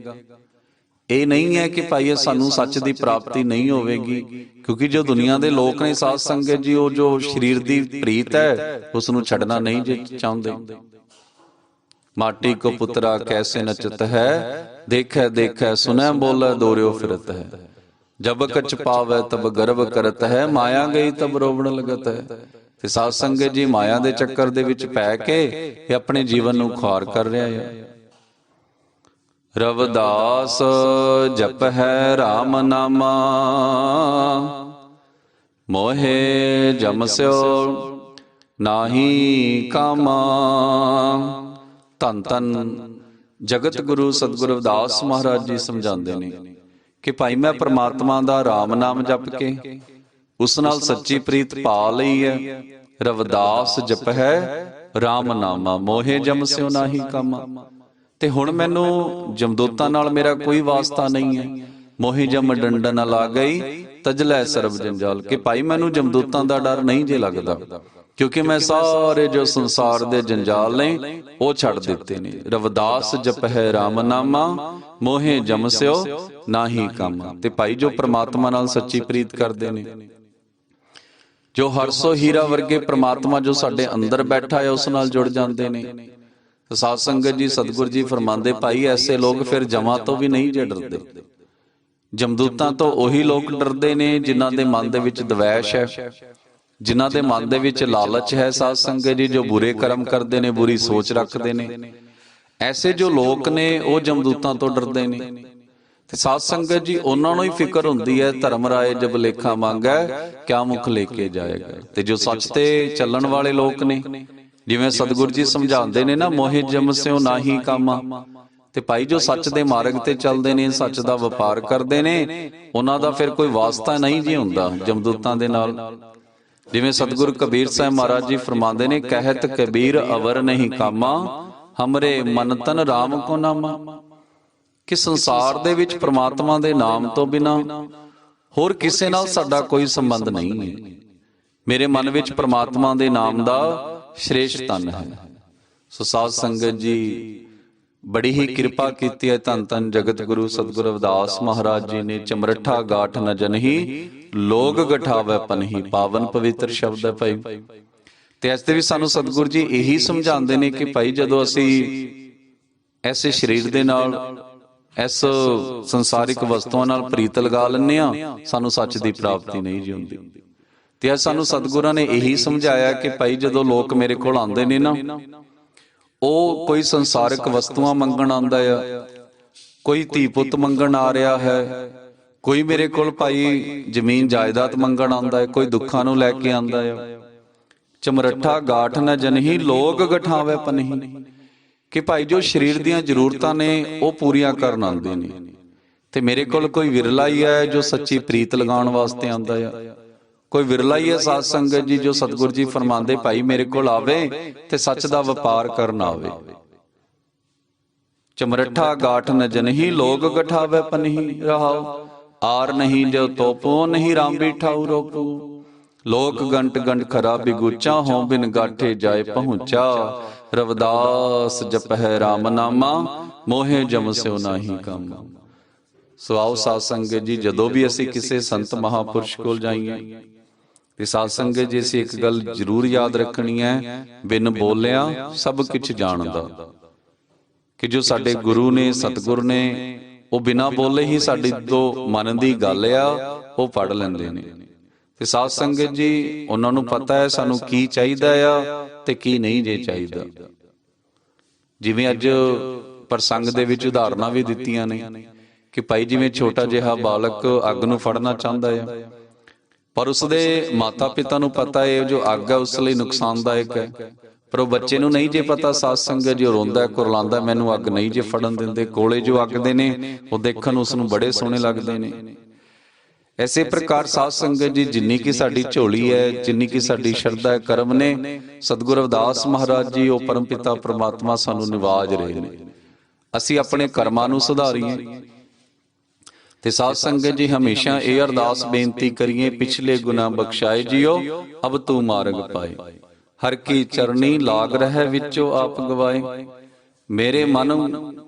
ਇਹ ਨਹੀਂ ਹੈ ਕਿ ਭਾਈ ਇਹ ਸਾਨੂੰ ਸੱਚ ਦੀ ਪ੍ਰਾਪਤੀ ਨਹੀਂ ਹੋਵੇਗੀ ਕਿਉਂਕਿ ਜੋ ਦੁਨੀਆ ਦੇ ਲੋਕ ਨੇ ਸਾਧ ਸੰਗਤ ਜੀ ਉਹ ਜੋ ਸਰੀਰ ਦੀ ਪ੍ਰੀਤ ਹੈ ਉਸ ਨੂੰ ਛੱਡਣਾ ਨਹੀਂ ਜੇ ਚਾਹੁੰਦੇ। ਮਾਟੀ ਕੋ ਪੁੱਤਰਾ ਕੈਸੇ ਨਚਤ ਹੈ? ਦੇਖੈ ਦੇਖੈ ਸੁਨੈ ਬੋਲੇ ਦੋਰਿਓ ਫਿਰਤ ਹੈ। ਜਬ ਕਛ ਪਾਵੈ ਤਬ ਗਰਭ ਕਰਤ ਹੈ ਮਾਇਆ ਗਈ ਤਬ ਰੋਵਣ ਲਗਤ ਹੈ। ਤੇ ਸਾਧ ਸੰਗਤ ਜੀ ਮਾਇਆ ਦੇ ਚੱਕਰ ਦੇ ਵਿੱਚ ਪੈ ਕੇ ਇਹ ਆਪਣੇ ਜੀਵਨ ਨੂੰ ਖਾਰ ਕਰ ਰਿਹਾ ਹੈ। ਰਵਦਾਸ ਜਪ ਹੈ RAM ਨਾਮਾ। ਮੋਹੇ ਜਮਸਿਓ ਨਾਹੀ ਕਾਮਾ। ਧੰਨ ਧੰਨ ਜਗਤ ਗੁਰੂ ਸਤਿਗੁਰੂ ਰਵਿਦਾਸ ਮਹਾਰਾਜ ਜੀ ਸਮਝਾਉਂਦੇ ਨੇ ਕਿ ਭਾਈ ਮੈਂ ਪ੍ਰਮਾਤਮਾ ਦਾ RAM ਨਾਮ ਜਪ ਕੇ, ਉਸ ਨਾਲ ਸੱਚੀ ਪ੍ਰੀਤ ਪਾ ਲਈ ਹੈ। ਰਵਦਾਸ ਜਪ ਹੈ RAM ਨਾਮਾ, ਮੋਹੇ ਜਮਸਿਓ ਨਾਹੀ ਕਾਮਾ। ਤੇ ਹੁਣ ਮੈਨੂੰ ਜਮਦੂਤਾਂ ਨਾਲ ਮੇਰਾ ਕੋਈ ਵਾਸਤਾ ਨਹੀਂ ਹੈ। ਮੋਹਿ ਜਮ ਡੰਡਨ ਨਾ ਲਾ ਗਈ। ਤਜਲੇ ਸਰਬ ਜੰਜਾਲ। ਕਿ ਭਾਈ ਮੈਨੂੰ ਜਮਦੂਤਾਂ ਦਾ ਡਰ ਨਹੀਂ ਜੇ ਲੱਗਦਾ। ਕਿਉਂਕਿ ਮੈਂ ਸਾਰੇ ਜੋ ਸੰਸਾਰ ਦੇ ਜੰਜਾਲ ਨੇ ਉਹ ਛੱਡ ਦਿੱਤੇ ਨੇ। ਰਵਦਾਸ ਜਪ ਹੈ RAM ਨਾਮਾ ਮੋਹਿ ਜਮ ਸਿਓ ਨਾਹੀ ਕੰਮ। ਤੇ ਭਾਈ ਜੋ ਪ੍ਰਮਾਤਮਾ ਨਾਲ ਸੱਚੀ ਪ੍ਰੀਤ ਕਰਦੇ ਨੇ। ਜੋ ਹਰਸੋ ਹੀਰਾ ਵਰਗੇ ਪ੍ਰਮਾਤਮਾ ਜੋ ਸਾਡੇ ਅੰਦਰ ਬੈਠਾ ਹੈ ਉਸ ਨਾਲ ਜੁੜ ਜਾਂਦੇ ਨੇ। ਸਾਧ ਸੰਗਤ ਜੀ ਸਤਿਗੁਰ ਜੀ ਫਰਮਾਉਂਦੇ ਭਾਈ ਐਸੇ ਲੋਕ ਫਿਰ ਜਮਾਂ ਤੋਂ ਵੀ ਨਹੀਂ ਜੇ ਡਰਦੇ। ਜਮਦੂਤਾਂ ਤੋਂ ਉਹੀ ਲੋਕ ਡਰਦੇ ਨੇ ਜਿਨ੍ਹਾਂ ਦੇ ਮਨ ਦੇ ਵਿੱਚ ਦਵੈਸ਼ ਹੈ। ਜਿਨ੍ਹਾਂ ਦੇ ਮਨ ਦੇ ਵਿੱਚ ਲਾਲਚ ਹੈ ਸਾਧ ਸੰਗਤ ਜੀ ਜੋ ਬੁਰੇ ਕਰਮ ਕਰਦੇ ਨੇ ਬੁਰੀ ਸੋਚ ਰੱਖਦੇ ਨੇ। ਐਸੇ ਜੋ ਲੋਕ ਨੇ ਉਹ ਜਮਦੂਤਾਂ ਤੋਂ ਡਰਦੇ ਨੇ। ਤੇ ਸਾਧ ਸੰਗਤ ਜੀ ਉਹਨਾਂ ਨੂੰ ਹੀ ਫਿਕਰ ਹੁੰਦੀ ਹੈ ਧਰਮ ਰਾਏ ਜਬ ਲੇਖਾ ਮੰਗੈ ਕਿਆ ਮੁਖ ਲੈ ਕੇ ਜਾਏਗਾ। ਤੇ ਜੋ ਸੱਚ ਤੇ ਚੱਲਣ ਵਾਲੇ ਲੋਕ ਨੇ ਜਿਵੇਂ ਸਤਿਗੁਰੂ ਜੀ ਸਮਝਾਉਂਦੇ ਨੇ ਨਾ ਮੋਹਿ ਜਮ ਸਿਓ ਨਾਹੀ ਕਾਮਾ। ਤੇ ਭਾਈ ਜੋ ਸੱਚ ਦੇ ਮਾਰਗ ਤੇ ਚੱਲਦੇ ਨੇ ਸੱਚ ਦਾ ਵਪਾਰ ਕਰਦੇ ਨੇ ਉਹਨਾਂ ਦਾ ਫਿਰ ਕੋਈ ਵਾਸਤਾ ਨਹੀਂ ਜੀ ਹੁੰਦਾ ਜਮਦੂਤਾਂ ਦੇ ਨਾਲ। ਜਿਵੇਂ ਸਤਿਗੁਰੂ ਕਬੀਰ ਸਾਹਿਬ ਮਹਾਰਾਜ ਜੀ ਫਰਮਾਉਂਦੇ ਨੇ ਕਹਿਤ ਕਬੀਰ ਅਵਰ ਨਹੀਂ ਕਾਮਾ ਹਮਰੇ ਮਨ ਤਨ RAM ਕੋ ਨਾਮਾ। ਕਿ ਸੰਸਾਰ ਦੇ ਵਿੱਚ ਪ੍ਰਮਾਤਮਾ ਦੇ ਨਾਮ ਤੋਂ ਬਿਨਾ ਹੋਰ ਕਿਸੇ ਨਾਲ ਸਾਡਾ ਕੋਈ ਸੰਬੰਧ ਨਹੀਂ। ਹੈ ਮੇਰੇ ਮਨ ਵਿੱਚ ਪ੍ਰਮਾਤਮਾ ਦੇ ਨਾਮ ਦਾ ਸ਼੍ਰੇਸ਼ਟ ਤਨ ਹੈ। ਸੋ ਸਾਧ ਸੰਗਤ ਜੀ, ਬੜੀ ਹੀ ਕਿਰਪਾ ਕੀਤੀ ਹੈ ਧੰਨ ਧੰਨ ਜਗਤ ਗੁਰੂ ਸਤਿਗੁਰ ਅਵਦਾਸ ਮਹਾਰਾਜ ਜੀ ਨੇ ਚਮਰਠਾ ਗਾਠ ਨ ਜਨਹੀ, ਲੋਗ ਗਠਾਵੇ ਪਨਹੀ, ਪਾਵਨ ਪਵਿੱਤਰ ਸ਼ਬਦ ਹੈ ਭਾਈ। ਤੇ ਇਸ ਦੇ ਵੀ ਸਾਨੂੰ ਸਤਿਗੁਰੂ ਜੀ ਇਹੀ ਸਮਝਾਉਂਦੇ ਨੇ ਕਿ ਭਾਈ ਜਦੋਂ ਅਸੀਂ ਐਸੇ ਸਰੀਰ ਦੇ ਨਾਲ, ਇਸ ਸੰਸਾਰਿਕ ਵਸਤੂਆਂ ਨਾਲ ਪ੍ਰੀਤ ਲਗਾ ਲੈਂਦੇ ਆ ਸਾਨੂੰ ਸੱਚ ਦੀ ਪ੍ਰਾਪਤੀ ਨਹੀਂ ਜੀ ਹੁੰਦੀ। ਤੇ ਅੱਜ ਸਾਨੂੰ ਸਤਿਗੁਰਾਂ ਨੇ ਇਹੀ ਸਮਝਾਇਆ ਕਿ ਭਾਈ ਜਦੋਂ ਲੋਕ ਮੇਰੇ ਕੋਲ ਆਉਂਦੇ ਨੇ ਨਾ, ਉਹ ਕੋਈ ਸੰਸਾਰਿਕ ਵਸਤੂਆਂ ਮੰਗਣ ਆਉਂਦਾ ਆ, ਕੋਈ ਧੀ ਪੁੱਤ ਮੰਗਣ ਆ ਰਿਹਾ ਹੈ, ਕੋਈ ਮੇਰੇ ਕੋਲ ਭਾਈ ਜ਼ਮੀਨ ਜਾਇਦਾਦ ਮੰਗਣ ਆਉਂਦਾ ਹੈ, ਕੋਈ ਦੁੱਖਾਂ ਨੂੰ ਲੈ ਕੇ ਆਉਂਦਾ ਆ। ਚਮਰੱਠਾ ਗਾਠ ਨ ਜਨਹੀ ਲੋਗ ਗਠਾਵੇ ਪਨਹੀ, ਕਿ ਭਾਈ ਜੋ ਸਰੀਰ ਦੀਆਂ ਜ਼ਰੂਰਤਾਂ ਨੇ, ਉਹ ਪੂਰੀਆਂ ਕਰਨ ਆਉਂਦੇ ਨੇ। ਤੇ ਮੇਰੇ ਕੋਲ ਕੋਈ ਵਿਰਲਾ ਹੀ ਹੈ ਜੋ ਸੱਚੀ ਪ੍ਰੀਤ ਲਗਾਉਣ ਵਾਸਤੇ ਆਉਂਦਾ ਆ। ਕੋਈ ਵਿਰਲਾ ਹੀ ਹੈ ਸਾਧ ਸੰਗਤ ਜੀ ਜੋ ਸਤਿਗੁਰ ਜੀ ਫਰਮਾਉਂਦੇ, ਭਾਈ ਮੇਰੇ ਕੋਲ ਆਵੇ ਤੇ ਸੱਚ ਦਾ ਵਪਾਰ ਕਰਨ ਆਵੇ। ਚਮਰਠਾ ਗਾਠ ਨ ਲੋਗ ਗਠਾਵੇ ਪਨਹੀ ਰਹਾਓ ਆਰ ਨਹੀਂ ਜੋ ਤੋਪੋ, ਨਹੀਂ ਰਾਮ ਬਿਠਾਉ ਰੋਪੂ ਲੋਕ ਗੰਟ ਗੰਟ ਖਰਾ ਬਿਗੂਚਾ, ਹੋ ਬਿਨ ਗਾਠੇ ਜਾਏ ਪਹੁੰਚਾ। ਰਵਦਾਸ ਜਪਹਿ ਰਾਮ ਨਾਮਾ, ਮੋਹਿ ਜਮ ਸਿਉ ਨਾਹੀ ਕੰਮ। ਸੋ ਆਓ ਸਾਧ ਸੰਗਤ ਜੀ, ਜਦੋਂ ਵੀ ਅਸੀਂ ਕਿਸੇ ਸੰਤ ਮਹਾਪੁਰਸ਼ ਕੋਲ ਜਾਈਏ ਤੇ ਸਾਧ ਸੰਗਤ ਜੀ ਅਸੀਂ ਇੱਕ ਗੱਲ ਜ਼ਰੂਰ ਯਾਦ ਰੱਖਣੀ ਹੈ। ਬਿਨ ਬੋਲਿਆ ਸਭ ਕੁਝ ਜਾਣਦਾ। ਕਿ ਜੋ ਸਾਡੇ ਗੁਰੂ ਨੇ ਸਤਿਗੁਰ ਨੇ ਉਹ ਬਿਨਾ ਬੋਲੇ ਹੀ ਸਾਡੀ ਤੋਂ ਮਨ ਦੀ ਗੱਲ ਆ ਉਹ ਪੜ ਲੈਂਦੇ ਨੇ। ਤੇ ਸਾਧ ਸੰਗਤ ਜੀ ਉਹਨਾਂ ਨੂੰ ਪਤਾ ਹੈ ਸਾਨੂੰ ਕੀ ਚਾਹੀਦਾ ਆ ਤੇ ਕੀ ਨਹੀਂ ਜੇ ਚਾਹੀਦਾ। ਜਿਵੇਂ ਅੱਜ ਪ੍ਰਸੰਗ ਦੇ ਵਿੱਚ ਉਦਾਹਰਨਾਂ ਵੀ ਦਿੱਤੀਆਂ ਨੇ ਕਿ ਭਾਈ ਜਿਵੇਂ ਛੋਟਾ ਜਿਹਾ ਬਾਲਕ ਅੱਗ ਨੂੰ ਫੜਨਾ ਚਾਹੁੰਦਾ ਹੈ। ਪਰ ਉਸਦੇ ਮਾਤਾ ਪਿਤਾ ਨੂੰ ਪਤਾ ਹੈ, ਜੋ ਅੱਗ ਹੈ, ਉਸ ਲਈ ਨੁਕਸਾਨਦਾਇਕ ਹੈ। ਪਰ ਉਹ ਬੱਚੇ ਨੂੰ ਨਹੀਂ ਜੇ ਪਤਾ, ਸਾਧ ਸੰਗਤ ਜੋ ਰੋਂਦਾ ਕੁਰਲਾਉਂਦਾ ਮੈਨੂੰ ਅੱਗ ਨਹੀਂ ਜੇ ਫੜਨ ਦਿੰਦੇ। ਕੋਲੇ ਜੋ ਅੱਗ ਦੇ ਨੇ, ਉਹ ਦੇਖਣ ਨੂੰ ਉਸ ਨੂੰ ਬੜੇ ਸੋਹਣੇ ਲੱਗਦੇ ਨੇ। ਐਸੇ ਪ੍ਰਕਾਰ ਸਾਧ ਸੰਗਤ ਜੀ, ਜਿੰਨੀ ਕੀ ਸਾਡੀ ਝੋਲੀ ਹੈ, ਜਿੰਨੀ ਕੀ ਸਾਡੀ ਸ਼ਰਧਾ ਹੈ, ਕਰਮ ਨੇ, ਸਤਿਗੁਰ ਅਵਦਾਸ ਮਹਾਰਾਜ ਜੀ, ਉਹ ਪਰਮ ਪਿਤਾ, ਪ੍ਰਮਾਤਮਾ ਸਾਨੂੰ ਨਿਵਾਜ ਰਹੇ ਨੇ। ਅਸੀਂ ਆਪਣੇ ਕਰਮਾਂ ਨੂੰ ਸੁਧਾਰੀਏ। ਤੇ ਸਾਧ ਸੰਗਤ ਜੀ ਹਮੇਸ਼ਾ ਇਹ ਅਰਦਾਸ ਬੇਨਤੀ ਕਰੀਏ ਪਿਛਲੇ ਗੁਨਾਹ ਬਖਸ਼ਾਏ ਜਿਓ ਅਬ ਤੂੰ ਮਾਰਗ ਪਾਏ। ਹਰ ਕੀ ਚਰਣੀ ਲਾਗ ਰਹਿ ਵਿੱਚੋਂ ਆਪ ਗਵਾਏ। ਮੇਰੇ ਮਨ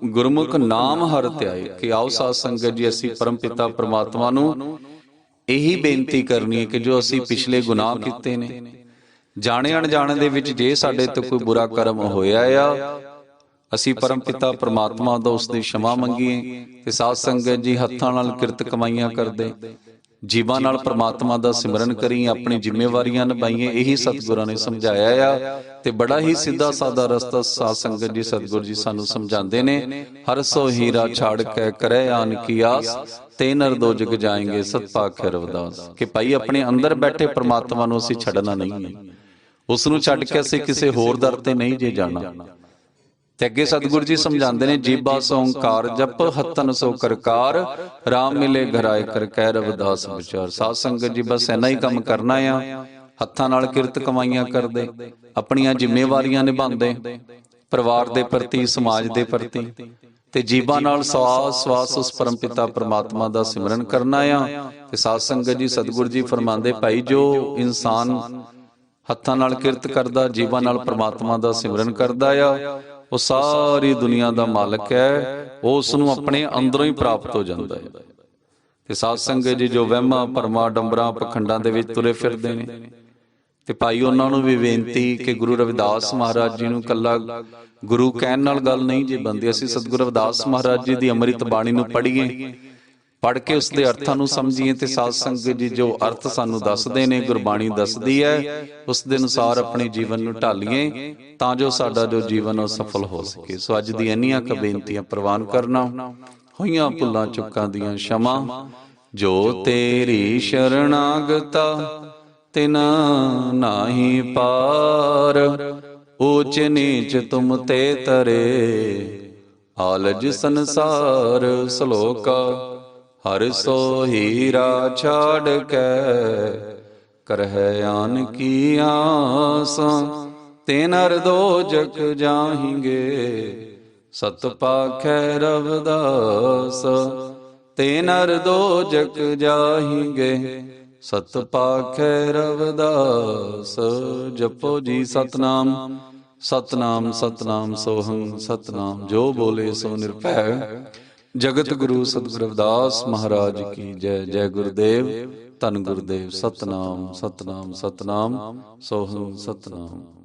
ਗੁਰਮੁਖ ਨਾਮ ਹਰ ਧਿਆਏ ਕਿ ਆਓ ਸਾਧ ਸੰਗਤ ਜੀ ਅਸੀਂ ਪਰਮਪਿਤਾ ਪ੍ਰਮਾਤਮਾ ਨੂੰ ਇਹੀ ਬੇਨਤੀ ਕਰਨੀ ਹੈ ਕਿ ਜੋ ਅਸੀਂ ਪਿਛਲੇ ਗੁਨਾਹ ਕੀਤੇ ਨੇ। ਜਾਣੇ ਅਣਜਾਣੇ ਦੇ ਵਿੱਚ ਜੇ ਸਾਡੇ ਤੋਂ ਕੋਈ ਬੁਰਾ ਕਰਮ ਹੋਇਆ ਆ ਅਸੀਂ ਪਰਮ ਪਿਤਾ ਪਰਮਾਤਮਾ ਦਾ ਉਸ ਦੀ ਸ਼ਮਾ ਮੰਗੀਏ ਤੇ ਸਾਧ ਸੰਗਤ ਜੀ ਹੱਥਾਂ ਨਾਲ ਕਿਰਤ ਕਮਾਈਆਂ ਕਰਦੇ। ਜੀਵਾਂ ਨਾਲ ਪ੍ਰਮਾਤਮਾ ਦਾ ਸਿਮਰਨ ਕਰੀ ਆਪਣੀ ਜ਼ਿੰਮੇਵਾਰੀਆਂ ਨਿਭਾਈਏ ਇਹੀ ਸਤਿਗੁਰਾਂ ਨੇ ਸਮਝਾਇਆ ਆ। ਤੇ ਬੜਾ ਹੀ ਸਿੱਧਾ ਸਾਦਾ ਰਸਤਾ ਸਾਧ ਸੰਗਤ ਜੀ ਸਤਿਗੁਰ ਜੀ ਸਾਨੂੰ ਸਮਝਾਉਂਦੇ ਨੇ। ਹਰ ਸੋ ਹੀਰਾ ਛਾੜ ਕੇ ਕਰੇ ਆਨ ਕੀ ਆਸ। ਤੇ ਨਰ ਦੋ ਜਗ ਜਾਏਂਗੇ ਸਤਪਾਕ ਰਵਦਾਸ। ਕਿ ਭਾਈ ਆਪਣੇ ਅੰਦਰ ਬੈਠੇ ਪ੍ਰਮਾਤਮਾ ਨੂੰ ਅਸੀਂ ਛੱਡਣਾ ਨਹੀਂ। ਹੈ ਉਸ ਨੂੰ ਛੱਡ ਕੇ ਅਸੀਂ ਕਿਸੇ ਹੋਰ ਦਰ ਤੇ ਨਹੀਂ ਜੇ ਜਾਣਾ ਤੇ ਅੱਗੇ ਸਤਿਗੁਰੂ ਜੀ ਸਮਝਾਉਂਦੇ ਨੇ ਜੀਬਾ ਸੋ ਓੰਕਾਰ ਜਪ ਹੱਤਨ ਸੋ ਕਰਕਾਰ RAM ਮਿਲੇ ਘਰਾਏ ਕਰ ਕਹਿ ਰਵਿਦਾਸ ਵਿਚਾਰ। ਸਾਧ ਸੰਗਤ ਜੀ ਬਸ ਇੰਨਾ ਹੀ ਕੰਮ ਕਰਨਾ ਆ। ਹੱਥਾਂ ਨਾਲ ਕਿਰਤ ਕਮਾਈਆਂ ਕਰਦੇ ਆਪਣੀਆਂ ਜ਼ਿੰਮੇਵਾਰੀਆਂ ਨਿਭਾਉਂਦੇ ਪਰਿਵਾਰ ਦੇ ਪ੍ਰਤੀ ਸਮਾਜ ਦੇ ਪ੍ਰਤੀ। ਤੇ ਜੀਵਾਂ ਨਾਲ ਸਵਾਸ ਸਵਾਸ ਉਸ ਪਰਮਪਿਤਾ ਪ੍ਰਮਾਤਮਾ ਦਾ ਸਿਮਰਨ ਕਰਨਾ ਆ। ਤੇ ਸਾਧ ਸੰਗਤ ਜੀ ਸਤਿਗੁਰੂ ਜੀ ਫਰਮਾਉਂਦੇ ਭਾਈ ਜੋ ਇਨਸਾਨ ਹੱਥਾਂ ਨਾਲ ਕਿਰਤ ਕਰਦਾ ਜੀਵਾਂ ਨਾਲ ਪ੍ਰਮਾਤਮਾ ਦਾ ਸਿਮਰਨ ਕਰਦਾ ਆ ਉਹ ਸਾਰੀ ਦੁਨੀਆ ਦਾ ਮਾਲਕ ਹੈ ਉਹ ਉਸ ਨੂੰ ਆਪਣੇ ਅੰਦਰੋਂ ਹੀ ਪ੍ਰਾਪਤ ਹੋ ਜਾਂਦਾ ਹੈ। ਤੇ ਸਾਧ ਸੰਗਤ ਜੀ ਜੋ ਵਹਿਮਾਂ ਪਰਮਾ ਡੰਬਰਾਂ ਪਖੰਡਾਂ ਦੇ ਵਿੱਚ ਤੁਰੇ ਫਿਰਦੇ ਨੇ। ਤੇ ਭਾਈ ਉਹਨਾਂ ਨੂੰ ਵੀ ਬੇਨਤੀ ਕਿ ਗੁਰੂ ਰਵਿਦਾਸ ਮਹਾਰਾਜ ਜੀ ਨੂੰ ਕੱਲਾ ਗੁਰੂ ਕਹਿਣ ਨਾਲ ਗੱਲ ਨਹੀਂ ਜੇ ਬੰਦੀ ਅਸੀਂ ਸਤਿਗੁਰੂ ਰਵਿਦਾਸ ਮਹਾਰਾਜ ਜੀ ਦੀ ਅੰਮ੍ਰਿਤ ਬਾਣੀ ਨੂੰ ਪੜ੍ਹੀਏ। ਪੜ ਕੇ ਉਸ ਦੇ ਅਰਥਾਂ ਨੂੰ ਸਮਝੀਏ ਤੇ ਸਾਧ ਸੰਗਤ ਜੀ ਜੋ ਅਰਥ ਸਾਨੂੰ ਦੱਸਦੇ ਨੇ ਗੁਰਬਾਣੀ ਦੱਸਦੀ ਹੈ ਉਸ ਦੇ ਅਨੁਸਾਰ ਆਪਣੇ ਜੀਵਨ ਨੂੰ ਢਾਲੀਏ ਤਾਂ ਜੋ ਸਾਡਾ ਜੋ ਜੀਵਨ ਉਹ ਸਫਲ ਹੋ ਸਕੇ। ਸੋ ਅੱਜ ਦੀ ਇੰਨੀਆਂ ਕ ਬੇਨਤੀਆਂ ਪ੍ਰਵਾਨ ਕਰਨਾ ਹੋਈਆਂ ਭੁੱਲਾਂ ਚੁੱਕਾਂ ਦੀਆਂ ਸ਼ਮਾ। ਜੋ ਤੇਰੀ ਸ਼ਰਣਾਗਤਾ ਤਿਨਾ ਨਾਹੀ ਪਾਰ ਊਚ ਨੀਚ ਤੁਮ ਤੇ ਤਰੇ। ਆਲਜ ਸੰਸਾਰ ਸਲੋਕਾ। ਹਰ ਸੋ ਹੀਰਾ ਛਾੜ ਕੇ ਕਰਹਿ ਆਨ ਕੀ ਆਸ ਤੇ ਨਰ ਦੋ ਜਗ ਜਾਹੀਂਗੇ। ਸਤ ਪਾਖੈ ਰਵਦਾਸ ਤੇ ਨਰ ਦੋ ਜਗ ਜਾਹੀਂਗੇ। ਸਤ ਪਾਖੈ ਰਵਦਾਸ ਜਪੋ ਜੀ ਸਤਨਾਮ। ਸਤਨਾਮ ਸਤਨਾਮ ਸੋਹੰ, ਸਤਨਾਮ, ਜੋ ਬੋਲੇ ਸੋ ਨਿਰਭੈ। ਜਗਤ ਗੁਰੂ ਸਤਿਗੁਰੂ ਰਵਿਦਾਸ ਮਹਾਰਾਜ ਕੀ ਜੈ ਜੈ ਗੁਰਦੇਵ। ਧੰਨ ਗੁਰਦੇਵ, ਸਤਨਾਮ ਸਤਨਾਮ ਸਤਨਾਮ ਸੋਹੰ ਸਤਨਾਮ।